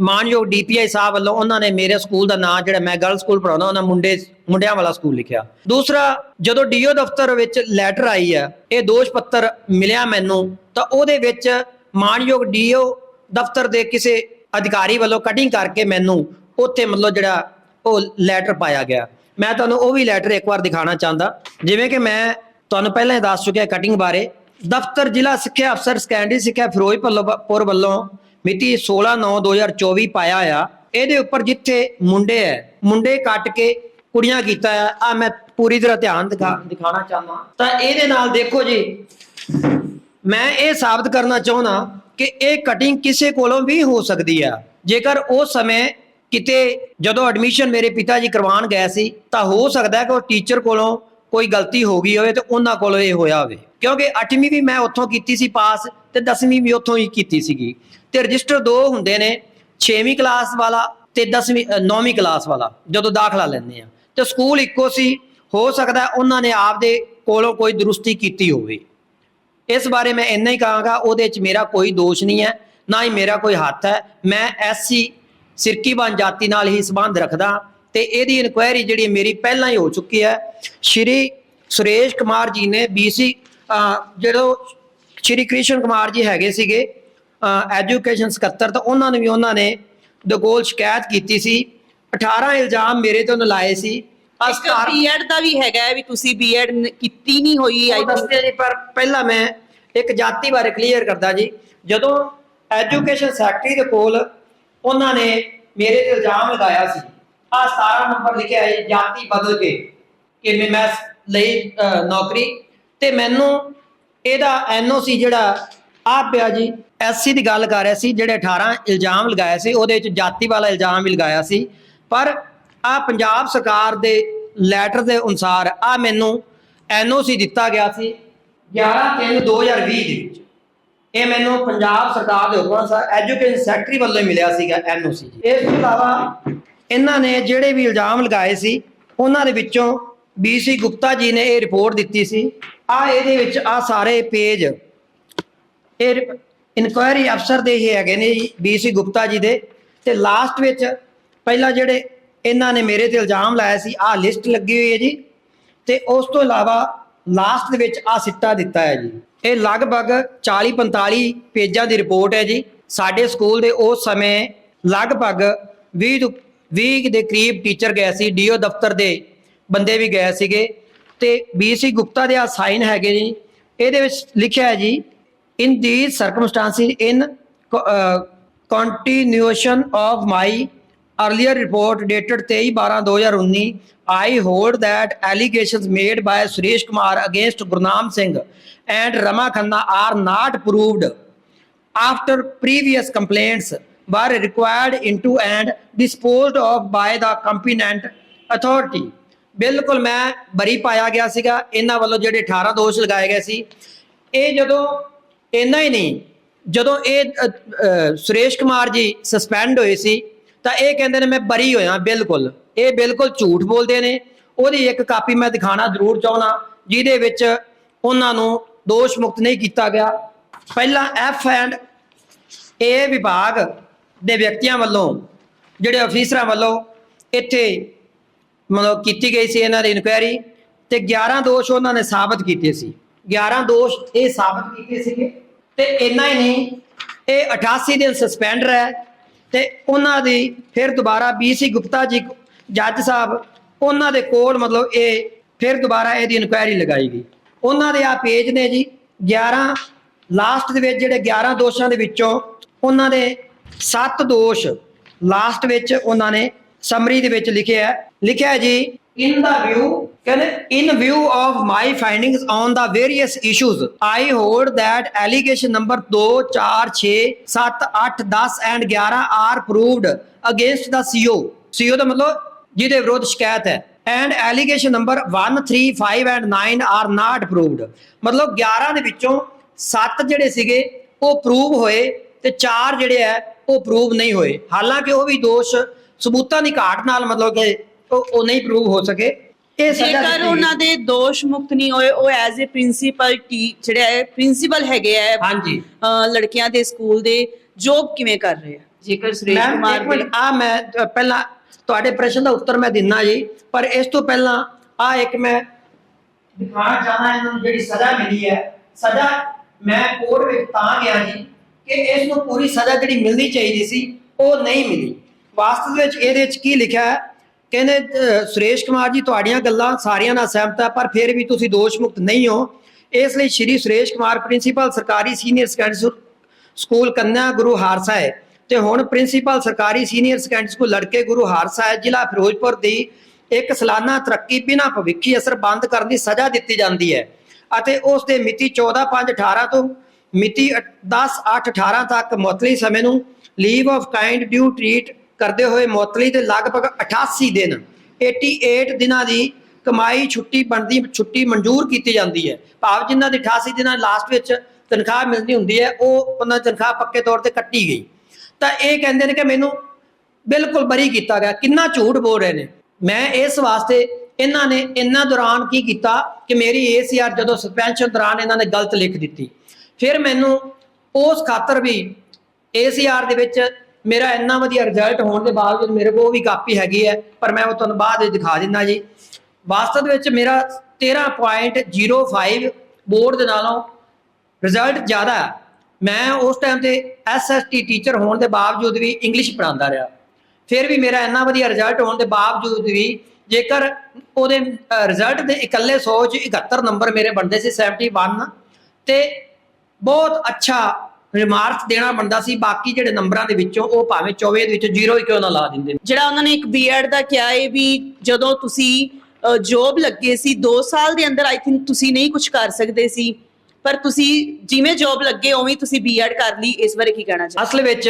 ਮਾਨਯੋਗ ਡੀਪੀਆਈ ਸਾਹਿਬ ਵੱਲੋਂ ਉਹਨਾਂ ਨੇ ਮੇਰੇ ਸਕੂਲ ਦਾ ਨਾਮ ਜਿਹੜਾ ਮੈਂ ਗਰਲ ਸਕੂਲ ਪੜਾਉਂਦਾ ਉਹਨਾਂ ਮੁੰਡੇ ਮੁੰਡਿਆਂ ਵਾਲਾ ਸਕੂਲ ਲਿਖਿਆ। ਦੂਸਰਾ ਜਦੋਂ ਡੀਓ ਦਫ਼ਤਰ ਵਿੱਚ ਲੈਟਰ ਆਈ ਹੈ ਇਹ ਦੋਸ਼ ਪੱਤਰ ਮਿਲਿਆ ਮੈਨੂੰ ਤਾਂ ਉਹਦੇ ਵਿੱਚ ਮਾਨਯੋਗ ਡੀਓ ਦਫ਼ਤਰ ਦੇ ਕਿਸੇ ਅਧਿਕਾਰੀ ਵੱਲੋਂ ਕਟਿੰਗ ਕਰਕੇ ਮੈਨੂੰ ਉੱਥੇ ਮਤਲਬ ਜਿਹੜਾ ਉਹ ਲੈਟਰ ਪਾਇਆ ਗਿਆ। ਮੈਂ ਤੁਹਾਨੂੰ ਉਹ ਵੀ ਲੈਟਰ ਇੱਕ ਵਾਰ ਦਿਖਾਣਾ ਚਾਹੁੰਦਾ, ਜਿਵੇਂ ਕਿ ਮੈਂ ਤੁਹਾਨੂੰ ਪਹਿਲਾਂ ਹੀ ਦੱਸ ਚੁੱਕਿਆ ਕਟਿੰਗ ਬਾਰੇ। ਦਫ਼ਤਰ ਜ਼ਿਲ੍ਹਾ ਸਿੱਖਿਆ ਅਫਸਰ ਸੈਕੰਡਰੀ ਸਿੱਖਿਆ ਫਿਰੋਜ਼ਪੁਰ ਵੱਲੋਂ ਮਿਤੀ 16/9/2024 ਪਾਇਆ ਆ। ਇਹਦੇ ਉੱਪਰ ਜਿੱਥੇ ਮੁੰਡੇ ਹੈ, ਮੁੰਡੇ ਕੱਟ ਕੇ ਕੁੜੀਆਂ ਕੀਤਾ ਆ ਆ ਮੈਂ ਪੂਰੀ ਤਰ੍ਹਾਂ ਧਿਆਨ ਦਿਖਾ ਦਿਖਾਣਾ ਚਾਹੁੰਦਾ। ਤਾਂ ਇਹਦੇ ਨਾਲ ਦੇਖੋ ਜੀ ਮੈਂ ਇਹ ਸਾਬਤ ਕਰਨਾ ਚਾਹੁੰਦਾ ਕਿ ਇਹ ਕਟਿੰਗ ਕਿਸੇ ਕੋਲੋਂ ਵੀ ਹੋ ਸਕਦੀ ਆ। ਜੇਕਰ ਉਹ ਸਮੇਂ ਕਿਤੇ ਜਦੋਂ ਐਡਮਿਸ਼ਨ ਮੇਰੇ ਪਿਤਾ ਜੀ ਕਰਵਾਉਣ ਗਏ ਸੀ, ਤਾਂ ਹੋ ਸਕਦਾ ਹੈ ਕਿ ਉਹ ਟੀਚਰ ਕੋਲੋਂ ਕੋਈ ਗਲਤੀ ਹੋ ਗਈ ਹੋਵੇ ਤੇ ਉਹਨਾਂ ਕੋਲੋਂ ਇਹ ਹੋਇਆ ਹੋਵੇ। ਕਿਉਂਕਿ 8ਵੀਂ ਵੀ ਮੈਂ ਉੱਥੋਂ ਕੀਤੀ ਸੀ ਪਾਸ ਤੇ 10ਵੀਂ ਵੀ ਉੱਥੋਂ ਹੀ ਕੀਤੀ ਸੀਗੀ। ਤੇ ਰਜਿਸਟਰ ਦੋ ਹੁੰਦੇ ਨੇ 6ਵੀਂ ਕਲਾਸ ਵਾਲਾ ਤੇ 10ਵੀਂ 9ਵੀਂ ਕਲਾਸ ਵਾਲਾ, ਜਦੋਂ ਦਾਖਲਾ ਲੈਂਦੇ ਆ। ਤੇ ਸਕੂਲ ਇੱਕੋ ਸੀ, ਹੋ ਸਕਦਾ ਉਹਨਾਂ ਨੇ ਆਪਦੇ ਕੋਲੋਂ ਕੋਈ ਦਰੁਸਤੀ ਕੀਤੀ ਹੋਵੇ। ਇਸ ਬਾਰੇ ਮੈਂ ਇੰਨਾ ਹੀ ਕਹਾਂਗਾ, ਉਹਦੇ ਵਿੱਚ ਮੇਰਾ ਕੋਈ ਦੋਸ਼ ਨਹੀਂ ਹੈ, ਨਾ ਹੀ ਮੇਰਾ ਕੋਈ ਹੱਥ ਹੈ। ਮੈਂ ਐਸਸੀ ਸਿਰਕੀਬਾਨ ਜਾਤੀ ਨਾਲ ਹੀ ਸੰਬੰਧ ਰੱਖਦਾ ਤੇ ਇਹਦੀ ਇਨਕੁਆਇਰੀ ਜਿਹੜੀ ਮੇਰੀ ਪਹਿਲਾਂ ਹੀ ਹੋ ਚੁੱਕੀ ਹੈ। ਸ਼੍ਰੀ ਸੁਰੇਸ਼ ਕੁਮਾਰ ਜੀ ਨੇ ਬੀਸੀ ਜਦੋਂ ਸ਼੍ਰੀ ਕ੍ਰਿਸ਼ਨ ਕੁਮਾਰ ਜੀ ਹੈਗੇ ਸੀਗੇ ਐਜੂਕੇਸ਼ਨ ਸਕੱਤਰ, ਤਾਂ ਉਹਨਾਂ ਨੇ ਵੀ ਉਹਨਾਂ ਨੇ ਦੇ ਕੋਲ ਸ਼ਿਕਾਇਤ ਕੀਤੀ ਸੀ। 18 ਇਲਜ਼ਾਮ ਮੇਰੇ ਤੇ ਉਹਨੇ ਲਾਏ ਸੀ। ਇੱਕ ਸਤਾਰਾਂ- ਬੀਐਡ ਦਾ ਵੀ ਹੈਗਾ ਹੈ ਵੀ ਤੁਸੀਂ ਬੀਐਡ ਕੀਤੀ ਨਹੀਂ ਹੋਈ ਆਈ ਦੱਸਦੇ ਜੀ ਪਰ ਪਹਿਲਾਂ ਮੈਂ ਇੱਕ ਜਾਤੀ ਬਾਰੇ ਕਲੀਅਰ ਕਰਦਾ ਜੀ। ਜਦੋਂ ਐਜੂਕੇਸ਼ਨ ਸੈਕਟਰੀ ਦੇ ਕੋਲ ਉਹਨਾਂ ਨੇ ਮੇਰੇ ਤੇ ਇਲਜ਼ਾਮ ਲਗਾਇਆ ਸੀ ਆ 17 ਨੰਬਰ ਲਿਖਿਆ ਹੈ ਜਾਤੀ ਬਦਲ ਕੇ ਕਿ ਮੈਂ- ਲਈ ਨੌਕਰੀ। ਤੇ ਮੈਨੂੰ ਇਹਦਾ ਐਨਓਸੀ ਜਿਹੜਾ ਆ ਪਿਆ ਜੀ ਐਸਸੀ ਦੀ ਗੱਲ ਕਰ ਰਿਹਾ ਸੀ ਜਿਹੜੇ 18 ਇਲਜ਼ਾਮ ਲਗਾਏ ਸੀ ਉਹਦੇ ਵਿੱਚ ਜਾਤੀ ਵਾਲਾ ਇਲਜ਼ਾਮ ਵੀ ਲਗਾਇਆ ਸੀ। ਪਰ ਆ ਪੰਜਾਬ ਸਰਕਾਰ ਦੇ ਲੈਟਰ ਦੇ ਅਨੁਸਾਰ ਆ ਮੈਨੂੰ ਐਨਓਸੀ ਦਿੱਤਾ ਗਿਆ ਸੀ 11/3/2020 ਦੇ ਵਿੱਚ। ਇਹ ਮੈਨੂੰ ਪੰਜਾਬ ਸਰਕਾਰ ਦੇ ਹੁਕਮ ਅਨੁਸਾਰ ਐਜੂਕੇਸ਼ਨ ਸੈਕਟਰੀ ਵੱਲੋਂ ਹੀ ਮਿਲਿਆ ਸੀਗਾ ਐਨਓਸੀ ਜੀ। ਇਸ ਤੋਂ ਇਲਾਵਾ ਇਹਨਾਂ ਨੇ ਜਿਹੜੇ ਵੀ ਇਲਜ਼ਾਮ ਲਗਾਏ ਸੀ, ਉਹਨਾਂ ਦੇ ਵਿੱਚੋਂ ਬੀਸੀ ਗੁਪਤਾ ਜੀ ਨੇ ਇਹ ਰਿਪੋਰਟ ਦਿੱਤੀ ਸੀ। ਆ ਇਹਦੇ ਵਿੱਚ ਆ ਸਾਰੇ ਪੇਜ ਇਹ ਇਨਕੁਆਇਰੀ ਅਫਸਰ ਦੇ ਹੀ ਹੈਗੇ ਨੇ ਜੀ ਬੀਸੀ ਗੁਪਤਾ ਜੀ ਦੇ। ਤੇ ਲਾਸਟ ਵਿੱਚ ਪਹਿਲਾਂ ਜਿਹੜੇ ਇਹਨਾਂ ਨੇ ਮੇਰੇ ਤੇ ਇਲਜ਼ਾਮ ਲਾਇਆ ਸੀ ਆਹ ਲਿਸਟ ਲੱਗੀ ਹੋਈ ਹੈ ਜੀ। ਤੇ ਉਸ ਤੋਂ ਇਲਾਵਾ ਲਾਸਟ ਦੇ ਵਿੱਚ ਆ ਸਿੱਟਾ ਦਿੱਤਾ ਹੈ ਜੀ। ਇਹ ਲਗਭਗ 40 45 ਪੇਜਾਂ ਦੀ ਰਿਪੋਰਟ ਹੈ ਜੀ। ਸਾਡੇ ਸਕੂਲ ਦੇ ਉਸ ਸਮੇਂ ਲਗਭਗ 20 ਤੋਂ 20 ਦੇ ਕਰੀਬ ਟੀਚਰ ਗਏ ਸੀ ਡੀਓ ਦਫ਼ਤਰ ਦੇ ਬੰਦੇ ਵੀ ਗਏ ਸੀਗੇ। ਤੇ ਬੀਸੀ ਗੁਪਤਾ ਦੇ ਆ ਸਾਈਨ ਹੈਗੇ ਜੀ। ਇਹਦੇ ਵਿੱਚ ਲਿਖਿਆ ਹੈ ਜੀ in the circumstances in co- uh, my earlier report dated 23/12/2019 i hold that allegations made by suresh kumar against gurnam singh and rama khanna are not proved after previous complaints were required into and disposed of by the competent authority ਬਿਲਕੁਲ ਮੈਂ ਬਰੀ ਪਾਇਆ ਗਿਆ ਸੀਗਾ ਇਹਨਾਂ ਵੱਲੋਂ ਜਿਹੜੇ 18 ਦੋਸ਼ ਲਗਾਏ ਗਏ ਸੀ ਇਹ ਜਦੋਂ ਇੰਨਾ ਹੀ ਨਹੀਂ ਜਦੋਂ ਇਹ ਅ, ਅ, ਸੁਰੇਸ਼ ਕੁਮਾਰ ਜੀ ਸਸਪੈਂਡ ਹੋਏ ਸੀ ਤਾਂ ਇਹ ਕਹਿੰਦੇ ਨੇ ਮੈਂ ਬਰੀ ਹੋਇਆ, ਬਿਲਕੁਲ। ਇਹ ਬਿਲਕੁਲ ਝੂਠ ਬੋਲਦੇ ਨੇ। ਉਹਦੀ ਇੱਕ ਕਾਪੀ ਮੈਂ ਦਿਖਾਣਾ ਜ਼ਰੂਰ ਚਾਹਣਾ ਜਿਹਦੇ ਵਿੱਚ ਉਹਨਾਂ ਨੂੰ ਦੋਸ਼ ਮੁਕਤ ਨਹੀਂ ਕੀਤਾ ਗਿਆ। ਪਹਿਲਾਂ ਐਫ ਐਂਡ ਏ ਵਿਭਾਗ ਦੇ ਵਿਅਕਤੀਆਂ ਵੱਲੋਂ, ਜਿਹੜੇ ਅਫੀਸਰਾਂ ਵੱਲੋਂ ਇੱਥੇ ਮਤਲਬ ਕੀਤੀ ਗਈ ਸੀ ਇਹਨਾਂ ਦੀ ਇਨਕੁਆਇਰੀ ਤੇ 11 ਦੋਸ਼ ਉਹਨਾਂ ਨੇ ਸਾਬਤ ਕੀਤੇ ਸੀ। 11 ਦੋਸ਼ ਇਹ ਸਾਬਤ ਕੀਤੇ ਸੀਗੇ, ਤੇ ਇੰਨਾ ਹੀ ਨਹੀਂ, ਇਹ 88 ਦਿਨ ਸਸਪੈਂਡ ਰਿਹਾ ਤੇ ਉਹਨਾਂ ਦੀ ਫਿਰ ਦੁਬਾਰਾ ਬੀਸੀ ਗੁਪਤਾ ਜੀ ਜੱਜ ਸਾਹਿਬ ਉਹਨਾਂ ਦੇ ਕੋਲ ਮਤਲਬ ਇਹ ਫਿਰ ਦੁਬਾਰਾ ਇਹਦੀ ਇਨਕੁਆਇਰੀ ਲਗਾਈ ਗਈ। ਉਹਨਾਂ ਦੇ ਆ ਪੇਜ ਨੇ ਜੀ 11 ਲਾਸਟ ਦੇ ਵਿੱਚ ਜਿਹੜੇ 11 ਦੋਸ਼ਾਂ ਦੇ ਵਿੱਚੋਂ ਉਹਨਾਂ ਦੇ 7 ਦੋਸ਼ ਲਾਸਟ ਵਿੱਚ ਉਹਨਾਂ ਨੇ ਸਮਰੀ ਦੇ ਵਿੱਚ ਲਿਖਿਆ ਲਿਖਿਆ ਜੀ ਇਨ ਦਾ ਵਿਊ ਕਹਿੰਦੇ in view of my findings on the various issues I hold that allegation number 2 4 6 7 8 10 and 11 are proved against the CO CO ਦਾ ਮਤਲਬ ਜਿਹਦੇ ਵਿਰੁੱਧ ਸ਼ਿਕਾਇਤ ਹੈ। And allegation number 1 3 5 and 9 are not proved ਮਤਲਬ 11 ਦੇ ਵਿੱਚੋਂ 7 ਜਿਹੜੇ ਸੀਗੇ, ਉਹ ਪ੍ਰੂਵ ਹੋਏ ਤੇ 4 ਜਿਹੜੇ ਹੈ, ਉਹ ਪ੍ਰੂਵ ਨਹੀਂ ਹੋਏ। ਹਾਲਾਂਕਿ ਉਹ ਵੀ ਦੋਸ਼, ਸਬੂਤਾਂ ਦੀ ਘਾਟ ਨਾਲ ਮਤਲਬ ਕਿ ਉਹ ਨਹੀਂ ਪ੍ਰੂਵ ਹੋ ਸਕੇ। ਇਹ ਸਜ਼ਾ ਜੇਕਰ ਦਿੱਤੀ। ਉਹਨਾਂ ਦੇ ਦੋਸ਼ ਮੁਕਤ ਨਹੀਂ ਹੋਏ ਉਹ ਐਜ਼ ਅ ਪ੍ਰਿੰਸੀਪਲ ਟੀ ਜਿਹੜਾ ਹੈ ਪ੍ਰਿੰਸੀਪਲ ਹੈਗੇ ਆ ਹਾਂਜੀ। ਲੜਕੀਆਂ ਦੇ ਸਕੂਲ ਦੇ ਜੋਬ ਕਿਵੇਂ ਕਰ ਰਹੇ ਆ? ਜੇਕਰ ਸੁਰੇਸ਼ ਮੈਮ ਕੁਮਾਰ ਇੱਕ ਦੇ ਮਿੰਟ ਆ ਮੈਂ ਅ, ਪਹਿਲਾਂ ਤੁਹਾਡੇ ਪ੍ਰਸ਼ਨ ਦਾ ਉੱਤਰ ਮੈਂ ਦਿੰਨਾ ਜੀ ਪਰ ਇਸ ਤੋਂ ਪਹਿਲਾਂ ਆ ਇੱਕ ਮੈਂ ਦਿਖਾਣਾ ਚਾਹਨਾ ਇਹਨਾਂ ਨੂੰ ਜਿਹੜੀ ਸਜ਼ਾ ਮਿਲੀ ਹੈ ਸਜ਼ਾ ਮੈਂ ਕੋਰਟ ਵਿੱਚ ਤਾਂ ਗਿਆ ਜੀ ਕਿ ਇਸ ਨੂੰ ਪੂਰੀ ਸਜ਼ਾ ਜਿਹੜੀ ਮਿਲਣੀ ਚਾਹੀਦੀ ਸੀ ਉਹ ਨਹੀਂ ਮਿਲੀ। ਵਾਸਤਵ ਵਿੱਚ ਇਹਦੇ ਵਿੱਚ ਕੀ ਲਿਖਿਆ ਹੈ? ਕਹਿੰਦੇ ਸੁਰੇਸ਼ ਕੁਮਾਰ ਜੀ, ਤੁਹਾਡੀਆਂ ਗੱਲਾਂ ਸਾਰੀਆਂ ਨਾਲ ਸਹਿਮਤ ਹੈ ਪਰ ਫਿਰ ਵੀ ਤੁਸੀਂ ਦੋਸ਼ ਮੁਕਤ ਨਹੀਂ ਹੋ। ਇਸ ਲਈ ਸ਼੍ਰੀ ਸੁਰੇਸ਼ ਕੁਮਾਰ, ਪ੍ਰਿੰਸੀਪਲ ਸਰਕਾਰੀ ਸੀਨੀਅਰ ਸੈਕੰਡਰੀ ਸਕੂਲ ਕੰਨਿਆ ਗੁਰੂ ਹਾਰਸਾ ਹੈ ਤੇ ਹੁਣ ਪ੍ਰਿੰਸੀਪਲ ਸਰਕਾਰੀ ਸੀਨੀਅਰ ਸੈਕੰਡਰੀ ਸਕੂਲ ਲੜਕੇ ਗੁਰੂ ਹਾਰਸਾ ਹੈ ਜ਼ਿਲ੍ਹਾ ਫਿਰੋਜ਼ਪੁਰ ਦੀ ਇੱਕ ਸਾਲਾਨਾ ਤਰੱਕੀ ਬਿਨਾਂ ਭਵਿੱਖੀ ਅਸਰ ਬੰਦ ਕਰਨ ਦੀ ਸਜ਼ਾ ਦਿੱਤੀ ਜਾਂਦੀ ਹੈ ਅਤੇ ਉਸ ਦੇ ਮਿਤੀ 14/5/18 ਤੋਂ ਮਿਤੀ 10/8/18 ਤੱਕ ਮੁਅੱਤਲੀ ਸਮੇਂ ਨੂੰ leave of kind due treat ਕਰਦੇ ਹੋਏ ਮੁਅੱਤਲੀ ਦੇ ਲਗਭਗ 88 ਦਿਨ 88 ਦਿਨਾਂ ਦੀ ਕਮਾਈ ਛੁੱਟੀ ਬਣਦੀ, ਛੁੱਟੀ ਮਨਜ਼ੂਰ ਕੀਤੀ ਜਾਂਦੀ ਹੈ। ਭਾਵ ਜਿਨ੍ਹਾਂ ਦੀ 88 ਦਿਨਾਂ ਲਾਸਟ ਵਿੱਚ ਤਨਖਾਹ ਮਿਲਦੀ ਹੁੰਦੀ ਹੈ, ਉਹ ਉਹਨਾਂ ਦੀ ਤਨਖਾਹ ਪੱਕੇ ਤੌਰ ਤੇ ਕੱਟੀ ਗਈ। ਤਾਂ ਇਹ ਕਹਿੰਦੇ ਨੇ ਕਿ ਮੈਨੂੰ ਬਿਲਕੁਲ ਬਰੀ ਕੀਤਾ ਗਿਆ। ਕਿੰਨਾ ਝੂਠ ਬੋਲ ਰਹੇ ਨੇ। ਮੈਂ ਇਸ ਵਾਸਤੇ ਇਹਨਾਂ ਨੇ ਇਹਨਾਂ ਦੌਰਾਨ ਕੀ ਕੀਤਾ ਕਿ ਮੇਰੀ ਏਸੀਆਰ ਜਦੋਂ ਸਸਪੈਂਸ਼ਨ ਦੌਰਾਨ ਇਹਨਾਂ ਨੇ ਗਲਤ ਲਿਖ ਦਿੱਤੀ। ਫਿਰ ਮੈਨੂੰ ਉਸ ਖਾਤਰ ਵੀ ਏਸੀਆਰ ਦੇ ਵਿੱਚ ਮੇਰਾ ਇੰਨਾ ਵਧੀਆ ਰਿਜ਼ਲਟ ਹੋਣ ਦੇ ਬਾਵਜੂਦ ਮੇਰੇ ਕੋਲ ਵੀ ਕਾਪੀ ਹੈਗੀ ਹੈ, ਪਰ ਮੈਂ ਉਹ ਤੁਹਾਨੂੰ ਬਾਅਦ ਵਿੱਚ ਦਿਖਾ ਦਿੰਦਾ ਜੀ। ਵਾਸਤਵ ਵਿੱਚ ਮੇਰਾ 13.05 ਬੋਰਡ ਦੇ ਨਾਲੋਂ ਰਿਜ਼ਲਟ ਜ਼ਿਆਦਾ ਹੈ। ਮੈਂ ਉਸ ਟਾਈਮ ਤੇ ਐਸਐਸਟੀ ਟੀਚਰ ਹੋਣ ਦੇ ਬਾਵਜੂਦ ਵੀ ਇੰਗਲਿਸ਼ ਪੜ੍ਹਾਉਂਦਾ ਰਿਹਾ। ਫਿਰ ਵੀ ਮੇਰਾ ਇੰਨਾ ਵਧੀਆ ਰਿਜ਼ਲਟ ਹੋਣ ਦੇ ਬਾਵਜੂਦ ਵੀ ਜੇਕਰ ਉਹਦੇ ਰਿਜ਼ਲਟ ਦੇ ਇਕੱਲੇ 100 ਚ 71 ਨੰਬਰ ਮੇਰੇ ਬਣਦੇ ਸੀ 71 ਤੇ ਬਹੁਤ ਅੱਛਾ ਰਿਮਾਰਕ ਦੇਣਾ ਬਣਦਾ ਸੀ ਬਾਕੀ ਜਿਹੜੇ ਨੰਬਰਾਂ ਦੇ ਵਿੱਚੋਂ ਉਹ ਭਾਵੇਂ 24 ਦੇ ਵਿੱਚੋਂ 0 ਹੀ ਕਿਉਂ ਨਾ ਲਾ ਦਿੰਦੇ। ਜਿਹੜਾ ਉਹਨਾਂ ਨੇ ਇੱਕ ਬੀਐਡ ਦਾ ਕਿਹਾ ਹੈ ਵੀ ਜਦੋਂ ਤੁਸੀਂ ਜੋਬ ਲੱਗੇ ਸੀ 2 ਸਾਲ ਦੇ ਅੰਦਰ ਆਈ ਥਿੰਕ ਤੁਸੀਂ ਨਹੀਂ ਕੁਝ ਕਰ ਸਕਦੇ ਸੀ ਪਰ ਤੁਸੀਂ ਜਿਵੇਂ ਜੋਬ ਲੱਗੇ ਉਵੇਂ ਤੁਸੀਂ ਬੀਐਡ ਕਰ ਲਈ ਇਸ ਬਾਰੇ ਕੀ ਕਹਿਣਾ ਚਾਹੁੰਦੇ ਅਸਲ ਵਿੱਚ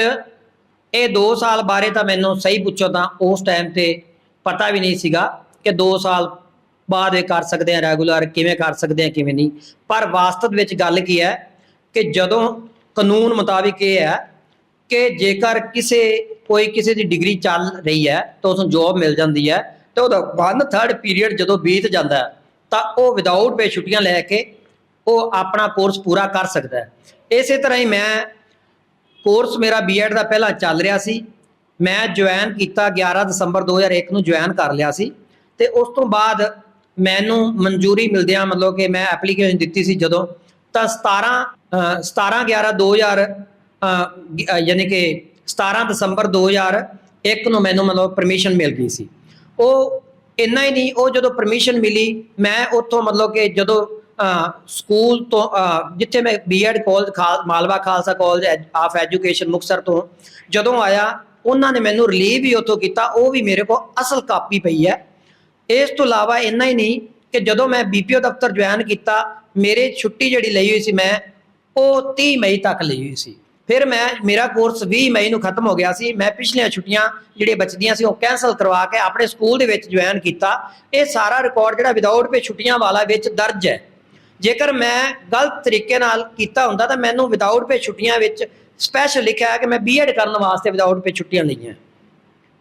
ਇਹ 2 ਸਾਲ ਬਾਰੇ ਤਾਂ ਮੈਨੂੰ ਸਹੀ ਪੁੱਛੋ ਤਾਂ ਉਸ ਟਾਈਮ ਤੇ ਪਤਾ ਵੀ ਨਹੀਂ ਸੀਗਾ ਕਿ 2 ਸਾਲ ਬਾਅਦ ਇਹ ਕਰ ਸਕਦੇ ਆ ਰੈਗੂਲਰ ਕਿਵੇਂ ਕਰ ਸਕਦੇ ਆ ਕਿਵੇਂ ਨਹੀਂ। ਪਰ ਵਾਸਤਵ ਵਿੱਚ ਗੱਲ ਕੀ ਹੈ ਕਿ ਜਦੋਂ ਕਾਨੂੰਨ ਮੁਤਾਬਿਕ ਇਹ ਹੈ ਕਿ ਜੇਕਰ ਕਿਸੇ, ਕੋਈ ਕਿਸੇ ਦੀ ਡਿਗਰੀ ਚੱਲ ਰਹੀ ਹੈ ਤਾਂ ਉਸ ਨੂੰ ਜੌਬ ਮਿਲ ਜਾਂਦੀ ਹੈ ਤੇ ਉਹਦਾ 1/3 ਪੀਰੀਅਡ ਜਦੋਂ ਬੀਤ ਜਾਂਦਾ ਹੈ, ਤਾਂ ਉਹ ਵਿਦਆਊਟ ਪੇ ਛੁੱਟੀਆਂ ਲੈ ਕੇ ਉਹ ਆਪਣਾ ਕੋਰਸ ਪੂਰਾ ਕਰ ਸਕਦਾ ਹੈ। ਇਸੇ ਤਰ੍ਹਾਂ ਹੀ ਮੈਂ ਕੋਰਸ ਮੇਰਾ ਬੀਐਡ ਦਾ ਪਹਿਲਾਂ ਚੱਲ ਰਿਹਾ ਸੀ। ਮੈਂ ਜੁਆਇਨ ਕੀਤਾ 11 ਦਸੰਬਰ 2001 ਨੂੰ ਜੁਆਇਨ ਕਰ ਲਿਆ ਸੀ ਤੇ ਉਸ ਤੋਂ ਬਾਅਦ ਮੈਨੂੰ ਮਨਜ਼ੂਰੀ ਮਿਲਦਿਆਂ ਮਤਲਬ ਕਿ ਮੈਂ ਐਪਲੀਕੇਸ਼ਨ ਦਿੱਤੀ ਸੀ ਜਦੋਂ ਤਾਂ 17 17 11 2000 ਅ, ਯਾਨੀ ਕਿ 17 ਦਸੰਬਰ 2001 ਨੂੰ ਮੈਨੂੰ ਮਤਲਬ ਪਰਮਿਸ਼ਨ ਮਿਲ ਗਈ ਸੀ। ਉਹ ਇੰਨਾ ਹੀ ਨਹੀਂ ਉਹ ਜਦੋਂ ਪਰਮਿਸ਼ਨ ਮਿਲੀ ਮੈਂ ਉੱਥੋਂ ਮਤਲਬ ਕਿ ਜਦੋਂ ਸਕੂਲ ਤੋਂ ਜਿੱਥੇ ਮੈਂ ਬੀਐਡ ਕਾਲਜ ਖਾਲ Malwa Khalsa college of education Muktsar ਤੋਂ ਜਦੋਂ ਆਇਆ ਉਹਨਾਂ ਨੇ ਮੈਨੂੰ ਰਿਲੀਵ ਵੀ ਉੱਥੋਂ ਕੀਤਾ ਉਹ ਵੀ ਮੇਰੇ ਕੋਲ ਅਸਲ ਕਾਪੀ ਪਈ ਹੈ ਇਸ ਤੋਂ ਇਲਾਵਾ ਇੰਨਾ ਹੀ ਨਹੀਂ ਕਿ ਜਦੋਂ ਮੈਂ ਬੀਪੀਓ ਦਫ਼ਤਰ ਜੁਆਇਨ ਕੀਤਾ ਮੇਰੇ ਛੁੱਟੀ ਜਿਹੜੀ ਲਈ ਹੋਈ ਸੀ ਮੈਂ ਉਹ 30 ਮਈ ਤੱਕ ਲਈ ਹੋਈ ਸੀ। ਫਿਰ ਮੈਂ, ਮੇਰਾ ਕੋਰਸ 20 ਮਈ ਨੂੰ ਖਤਮ ਹੋ ਗਿਆ ਸੀ। ਮੈਂ ਪਿਛਲੀਆਂ ਛੁੱਟੀਆਂ ਜਿਹੜੇ ਬਚਦੀਆਂ ਸੀ ਉਹ ਕੈਨਸਲ ਕਰਵਾ ਕੇ ਆਪਣੇ ਸਕੂਲ ਦੇ ਵਿੱਚ ਜੁਆਇਨ ਕੀਤਾ। ਇਹ ਸਾਰਾ ਰਿਕਾਰਡ ਜਿਹੜਾ ਵਿਦਆਊਟ ਪੇ ਛੁੱਟੀਆਂ ਵਾਲਾ ਵਿੱਚ ਦਰਜ ਹੈ। ਜੇਕਰ ਮੈਂ ਗਲਤ ਤਰੀਕੇ ਨਾਲ ਕੀਤਾ ਹੁੰਦਾ ਤਾਂ ਮੈਨੂੰ ਵਿਦਆਊਟ ਪੇ ਛੁੱਟੀਆਂ ਵਿੱਚ ਸਪੈਸ਼ਲ ਲਿਖਿਆ ਹੈ ਕਿ ਮੈਂ ਬੀਐਡ ਕਰਨ ਵਾਸਤੇ ਵਿਦਆਊਟ ਪੇ ਛੁੱਟੀਆਂ ਲਈਆਂ।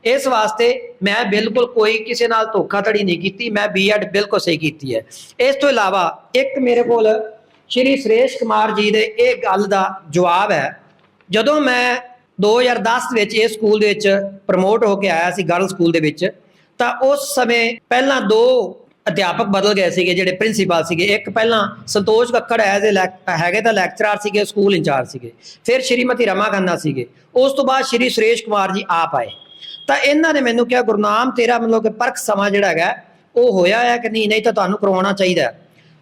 ਇਸ ਵਾਸਤੇ ਮੈਂ ਬਿਲਕੁਲ ਕੋਈ ਕਿਸੇ ਨਾਲ ਧੋਖਾਧੜੀ ਨਹੀਂ ਕੀਤੀ। ਮੈਂ ਬੀਐਡ ਬਿਲਕੁਲ ਸਹੀ ਕੀਤੀ ਹੈ। ਇਸ ਤੋਂ ਇਲਾਵਾ ਇੱਕ ਮੇਰੇ ਕੋਲ ਸ਼੍ਰੀ ਸੁਰੇਸ਼ ਕੁਮਾਰ ਜੀ ਦੇ ਇਹ ਗੱਲ ਦਾ ਜਵਾਬ ਹੈ, ਜਦੋਂ ਮੈਂ 2010 ਵਿੱਚ ਇਸ ਸਕੂਲ ਦੇ ਵਿੱਚ ਪ੍ਰਮੋਟ ਹੋ ਕੇ ਆਇਆ ਸੀ ਗਰਲ ਸਕੂਲ ਦੇ ਵਿੱਚ, ਤਾਂ ਉਸ ਸਮੇਂ ਪਹਿਲਾਂ ਦੋ ਅਧਿਆਪਕ ਬਦਲ ਗਏ ਸੀਗੇ ਜਿਹੜੇ ਪ੍ਰਿੰਸੀਪਲ ਸੀਗੇ। ਇੱਕ ਪਹਿਲਾਂ ਸੰਤੋਸ਼ ਕੱਕੜ ਐਜ਼ ਅ ਹੈਗੇ ਤਾਂ ਲੈਕਚਰਰ ਸੀਗੇ ਸਕੂਲ ਇੰਚਾਰਜ ਸੀਗੇ। ਫਿਰ ਸ਼੍ਰੀਮਤੀ ਰਮਾ ਖੰਨਾ ਸੀਗੇ। ਉਸ ਤੋਂ ਬਾਅਦ ਸ਼੍ਰੀ ਸੁਰੇਸ਼ ਕੁਮਾਰ ਜੀ ਆਪ ਆਏ। ਤਾਂ ਇਹਨਾਂ ਨੇ ਮੈਨੂੰ ਕਿਹਾ ਗੁਰਨਾਮ ਤੇਰਾ ਮਤਲਬ ਕਿ ਪਰਖ ਸਮਾਂ ਜਿਹੜਾ ਹੈਗਾ, ਉਹ ਹੋਇਆ ਹੈ ਕਿ ਨਹੀਂ? ਨਹੀਂ ਤਾਂ ਤੁਹਾਨੂੰ ਕਰਵਾਉਣਾ ਚਾਹੀਦਾ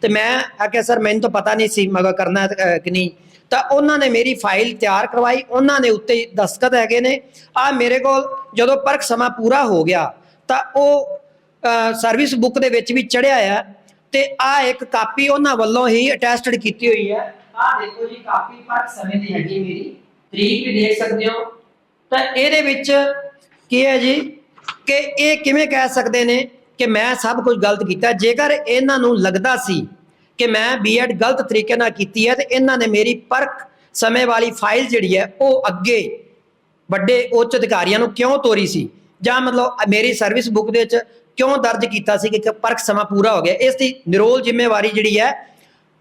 ਤੇ ਮੈਂ ਆਖਿਆ ਸਰ, ਮੈਨੂੰ ਤਾਂ ਪਤਾ ਨਹੀਂ ਸੀ ਮਗਾ ਕਰਨਾ ਕਿ ਨਹੀਂ। ਤਾਂ ਉਹਨਾਂ ਨੇ ਮੇਰੀ ਫਾਈਲ ਤਿਆਰ ਕਰਵਾਈ। ਉਹਨਾਂ ਨੇ ਉੱਤੇ ਦਸਤਖਤ ਹੈਗੇ ਨੇ। ਆ ਮੇਰੇ ਕੋਲ ਜਦੋਂ ਪਰਖ ਸਮਾਂ ਪੂਰਾ ਹੋ ਗਿਆ, ਤਾਂ ਉਹ ਸਰਵਿਸ ਬੁੱਕ ਦੇ ਵਿੱਚ ਵੀ ਚੜਿਆ ਆ ਤੇ ਆ ਇੱਕ ਕਾਪੀ ਉਹਨਾਂ ਵੱਲੋਂ ਹੀ ਅਟੈਸਟਡ ਕੀਤੀ ਹੋਈ ਹੈ। ਆ ਦੇਖੋ ਜੀ, ਕਾਪੀ ਪਰਖ ਸਮੇਂ ਦੀ ਹੈਗੀ ਮੇਰੀ। ਤਰੀਕ ਵੀ ਦੇਖ ਸਕਦੇ ਹੋ। ਤਾਂ ਇਹਦੇ ਵਿੱਚ ਕੀ ਹੈ ਜੀ, ਕਿ ਇਹ ਕਿਵੇਂ ਕਹਿ ਸਕਦੇ ਨੇ? ਕਿ ਮੈਂ ਸਭ ਕੁਝ ਗਲਤ ਕੀਤਾ। ਜੇਕਰ ਇਹਨਾਂ ਨੂੰ ਲੱਗਦਾ ਸੀ ਕਿ ਮੈਂ ਬੀਐਡ ਗਲਤ ਤਰੀਕੇ ਨਾਲ ਕੀਤੀ ਹੈ, ਤੇ ਇਹਨਾਂ ਨੇ ਮੇਰੀ ਪਰਖ ਸਮੇਂ ਵਾਲੀ ਫਾਈਲ ਜਿਹੜੀ ਹੈ, ਉਹ ਅੱਗੇ ਵੱਡੇ ਉੱਚ ਅਧਿਕਾਰੀਆਂ ਨੂੰ ਕਿਉਂ ਤੋਰੀ ਸੀ? ਜਾਂ ਮਤਲਬ ਮੇਰੀ ਸਰਵਿਸ ਬੁੱਕ ਦੇ ਵਿੱਚ ਕਿਉਂ ਦਰਜ ਕੀਤਾ ਸੀ ਕਿ ਪਰਖ ਸਮਾਂ ਪੂਰਾ ਹੋ ਗਿਆ? ਇਸ ਦੀ ਨਿਰੋਲ ਜ਼ਿੰਮੇਵਾਰੀ ਜਿਹੜੀ ਹੈ,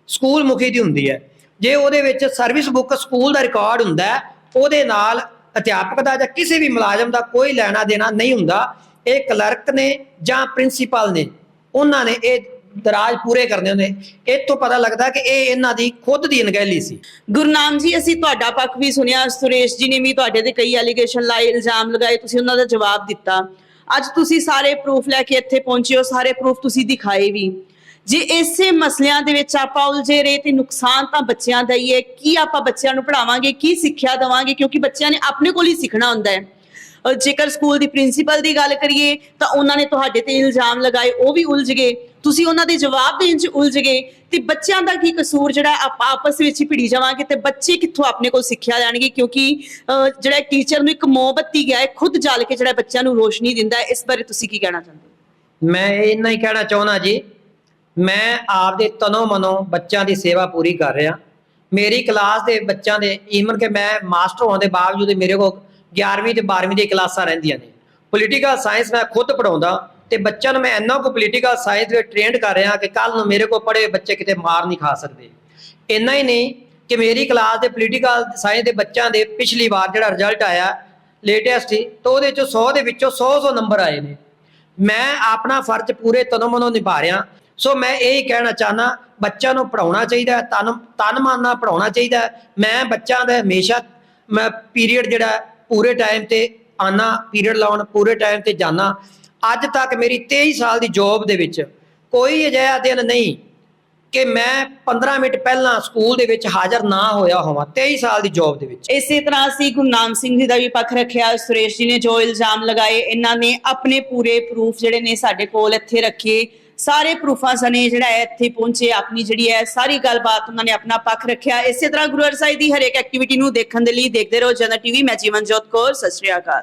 ਸਕੂਲ ਮੁਖੀ ਦੀ ਹੁੰਦੀ ਹੈ। ਜੇ ਉਹਦੇ ਵਿੱਚ ਸਰਵਿਸ ਬੁੱਕ ਸਕੂਲ ਦਾ ਰਿਕਾਰਡ ਹੁੰਦਾ ਉਹਦੇ ਨਾਲ ਅਧਿਆਪਕ ਦਾ ਜਾਂ ਕਿਸੇ ਵੀ ਮੁਲਾਜ਼ਮ ਦਾ ਕੋਈ ਲੈਣਾ ਦੇਣਾ ਨਹੀਂ ਹੁੰਦਾ ਇਹ ਕਲਰਕ ਨੇ ਜਾਂ ਪ੍ਰਿੰਸੀਪਲ ਨੇ, ਉਹਨਾਂ ਨੇ ਇਹ ਦਰਾਜ ਪੂਰੇ ਕਰਨੇ ਹੁੰਦੇ ਇੱਥੋਂ ਪਤਾ ਲੱਗਦਾ ਕਿ ਇਹ ਇਹਨਾਂ ਦੀ ਖੁਦ ਦੀ ਅਣਗਹਿਲੀ ਸੀ। ਗੁਰਨਾਮ ਜੀ, ਅਸੀਂ ਤੁਹਾਡਾ ਪੱਖ ਵੀ ਸੁਣਿਆ, ਸੁਰੇਸ਼ ਜੀ ਨੇ ਵੀ ਤੁਹਾਡੇ ਤੇ ਕਈ ਐਲੀਗੇਸ਼ਨ ਲਾਏ, ਇਲਜ਼ਾਮ ਲਗਾਏ, ਤੁਸੀਂ ਉਹਨਾਂ ਦਾ ਜਵਾਬ ਦਿੱਤਾ। ਅੱਜ ਤੁਸੀਂ ਸਾਰੇ ਪ੍ਰੂਫ ਲੈ ਕੇ ਇੱਥੇ ਪਹੁੰਚੇ ਹੋ, ਸਾਰੇ ਪ੍ਰੂਫ ਤੁਸੀਂ ਦਿਖਾਏ ਵੀ। ਜੇ ਇਸੇ ਮਸਲਿਆਂ ਦੇ ਵਿੱਚ ਆਪਾਂ ਉਲਝੇ ਰਹੇ ਤੇ ਨੁਕਸਾਨ ਤਾਂ ਬੱਚਿਆਂ ਦਾ ਹੀ ਹੈ, ਕੀ ਆਪਾਂ ਬੱਚਿਆਂ ਨੂੰ ਪੜਾਵਾਂਗੇ ਕੀ ਸਿੱਖਿਆ ਦਵਾਂਗੇ, ਕਿਉਂਕਿ ਬੱਚਿਆਂ ਨੇ ਆਪਣੇ ਕੋਲ ਹੀ ਸਿੱਖਣਾ ਹੁੰਦਾ ਹੈ। ਜੇਕਰ ਸਕੂਲ ਦੀ ਪ੍ਰਿੰਸੀਪਲ ਦੀ ਗੱਲ ਕਰੀਏ, ਤਾਂ ਉਹਨਾਂ ਨੇ ਤੁਹਾਡੇ ਤੇ ਇਲਜ਼ਾਮ ਲਗਾਏ, ਉਹ ਵੀ ਉਲਝ ਗਏ। ਤੁਸੀਂ ਉਹਨਾਂ ਦੇ ਜਵਾਬ ਦੇਣ 'ਚ ਉਲਝ ਗਏ ਤੇ ਬੱਚਿਆਂ ਦਾ ਕੀ ਕਸੂਰ ਜਿਹੜਾ ਆਪਾਂ, ਆਪਸ ਵਿੱਚ ਹੀ ਭਿੜੀ ਜਾਵਾਂਗੇ ਤੇ ਬੱਚੇ ਕਿੱਥੋਂ ਆਪਣੇ ਕੋਲ ਸਿੱਖਿਆ ਲੈਣਗੇ? ਕਿਉਂਕਿ ਜਿਹੜਾ ਟੀਚਰ ਨੂੰ ਇੱਕ ਮੋਮਬੱਤੀ ਗਿਆ ਹੈ ਖੁਦ ਜਲ ਕੇ ਜਿਹੜਾ ਬੱਚਿਆਂ ਨੂੰ ਰੋਸ਼ਨੀ ਦਿੰਦਾ ਹੈ, ਇਸ ਬਾਰੇ ਤੁਸੀਂ ਕੀ ਕਹਿਣਾ ਚਾਹੁੰਦੇ ਹੋ? ਮੈਂ ਇੰਨਾ ਹੀ ਕਹਿਣਾ ਚਾਹੁੰਦਾ ਜੀ, ਮੈਂ ਆਪਦੇ ਤਨੋ ਮਨੋ ਬੱਚਿਆਂ ਦੀ ਸੇਵਾ ਪੂਰੀ ਕਰ ਰਿਹਾ। ਮੇਰੀ ਕਲਾਸ ਦੇ ਬੱਚਿਆਂ ਦੇ ਈਵਨ ਕਿ ਮੈਂ ਮਾਸਟਰ ਹੋਣ ਦੇ ਬਾਵਜੂਦ ਮੇਰੇ ਕੋਲ 11ਵੀਂ ਤੇ 12ਵੀਂ ਦੀਆਂ ਕਲਾਸਾਂ ਰਹਿੰਦੀਆਂ ਨੇ। ਪੋਲੀਟੀਕਲ ਸਾਇੰਸ ਮੈਂ ਖੁਦ ਪੜਾਉਂਦਾ ਤੇ ਬੱਚਿਆਂ ਨੂੰ ਮੈਂ ਇੰਨਾ ਕੁ ਪੋਲੀਟੀਕਲ ਸਾਇੰਸ ਦੇ ਟ੍ਰੇਨਡ ਕਰ ਰਿਹਾ ਕਿ ਕੱਲ ਨੂੰ ਮੇਰੇ ਕੋਲ ਪੜ੍ਹੇ ਬੱਚੇ ਕਿਤੇ ਮਾਰ ਨਹੀਂ ਖਾ ਸਕਦੇ। ਇੰਨਾ ਹੀ ਨਹੀਂ ਕਿ ਮੇਰੀ ਕਲਾਸ ਦੇ ਪੋਲੀਟੀਕਲ ਸਾਇੰਸ ਦੇ ਬੱਚਿਆਂ ਦੇ ਪਿਛਲੀ ਵਾਰ ਜਿਹੜਾ ਰਿਜ਼ਲਟ ਆਇਆ ਲੇਟੈਸਟ ਹੀ, ਤਾਂ ਉਹਦੇ ਚੋਂ 100 ਦੇ ਵਿੱਚੋਂ 100 100 ਨੰਬਰ ਆਏ ਨੇ। ਮੈਂ ਆਪਣਾ ਫਰਜ਼ ਪੂਰੇ ਤਨੋਂ ਮਨੋਂ ਨਿਭਾ ਰਿਹਾ। ਸੋ ਮੈਂ ਇਹ ਹੀ ਕਹਿਣਾ ਚਾਹਨਾ ਬੱਚਿਆਂ ਨੂੰ ਪੜਾਉਣਾ ਚਾਹੀਦਾ, ਤਨ ਤਨ ਮਨ ਨਾਲ ਪੜਾਉਣਾ ਚਾਹੀਦਾ। ਮੈਂ ਬੱਚਿਆਂ ਦਾ ਹਮੇਸ਼ਾ, ਮੈਂ ਪੀਰੀਅਡ ਜਿਹੜਾ ਪੂਰੇ ਟਾਈਮ ਤੇ ਆਨਾ ਪੀਰੀਅਡ ਲਾਉਣ, ਪੂਰੇ ਟਾਈਮ ਤੇ ਜਾਣਾ ਅੱਜ ਤੱਕ ਮੇਰੀ 23 ਸਾਲ ਦੀ ਜੌਬ ਦੇ ਵਿੱਚ ਕੋਈ ਅਜਿਹਾ ਦਿਨ ਨਹੀਂ ਕਿ ਮੈਂ 15 ਮਿੰਟ ਪਹਿਲਾਂ ਸਕੂਲ ਦੇ ਵਿੱਚ ਹਾਜ਼ਰ ਨਾ ਹੋਇਆ ਹੋਵਾਂ 23 ਸਾਲ ਦੀ ਜੌਬ ਦੇ ਵਿੱਚ। ਇਸੇ ਤਰ੍ਹਾਂ ਅਸੀਂ ਗੁਰਨਾਮ ਸਿੰਘ ਜੀ ਦਾ ਵੀ ਪੱਖ ਰੱਖਿਆ, ਸੁਰੇਸ਼ ਜੀ ਨੇ ਜੋ ਇਲਜ਼ਾਮ ਲਗਾਏ, ਇਹਨਾਂ ਨੇ ਆਪਣੇ ਪੂਰੇ ਪ੍ਰੂਫ ਜਿਹੜੇ ਨੇ ਸਾਡੇ ਕੋਲ ਇੱਥੇ ਰੱਖੇ। ਸਾਰੇ ਪ੍ਰੂਫਾਂ ਸਨੇ ਜਿਹੜਾ ਹੈ ਇੱਥੇ ਪਹੁੰਚੇ, ਆਪਣੀ ਜਿਹੜੀ ਹੈ ਸਾਰੀ ਗੱਲਬਾਤ ਉਹਨਾਂ ਨੇ ਆਪਣਾ ਪੱਖ ਰੱਖਿਆ। ਇਸੇ ਤਰ੍ਹਾਂ ਗੁਰੂ ਹਰ ਸਾਹਿਬ ਦੀ ਹਰੇਕ ਐਕਟੀਵਿਟੀ ਨੂੰ ਦੇਖਣ ਦੇ ਲਈ ਦੇਖਦੇ ਰਹੋ, ਜਨਤਾ ਟੀਵੀ, ਮੈਂ ਜੀਵਨਜੋਤ ਕੌਰ, ਸਤਿ ਸ਼੍ਰੀ ਅਕਾਲ।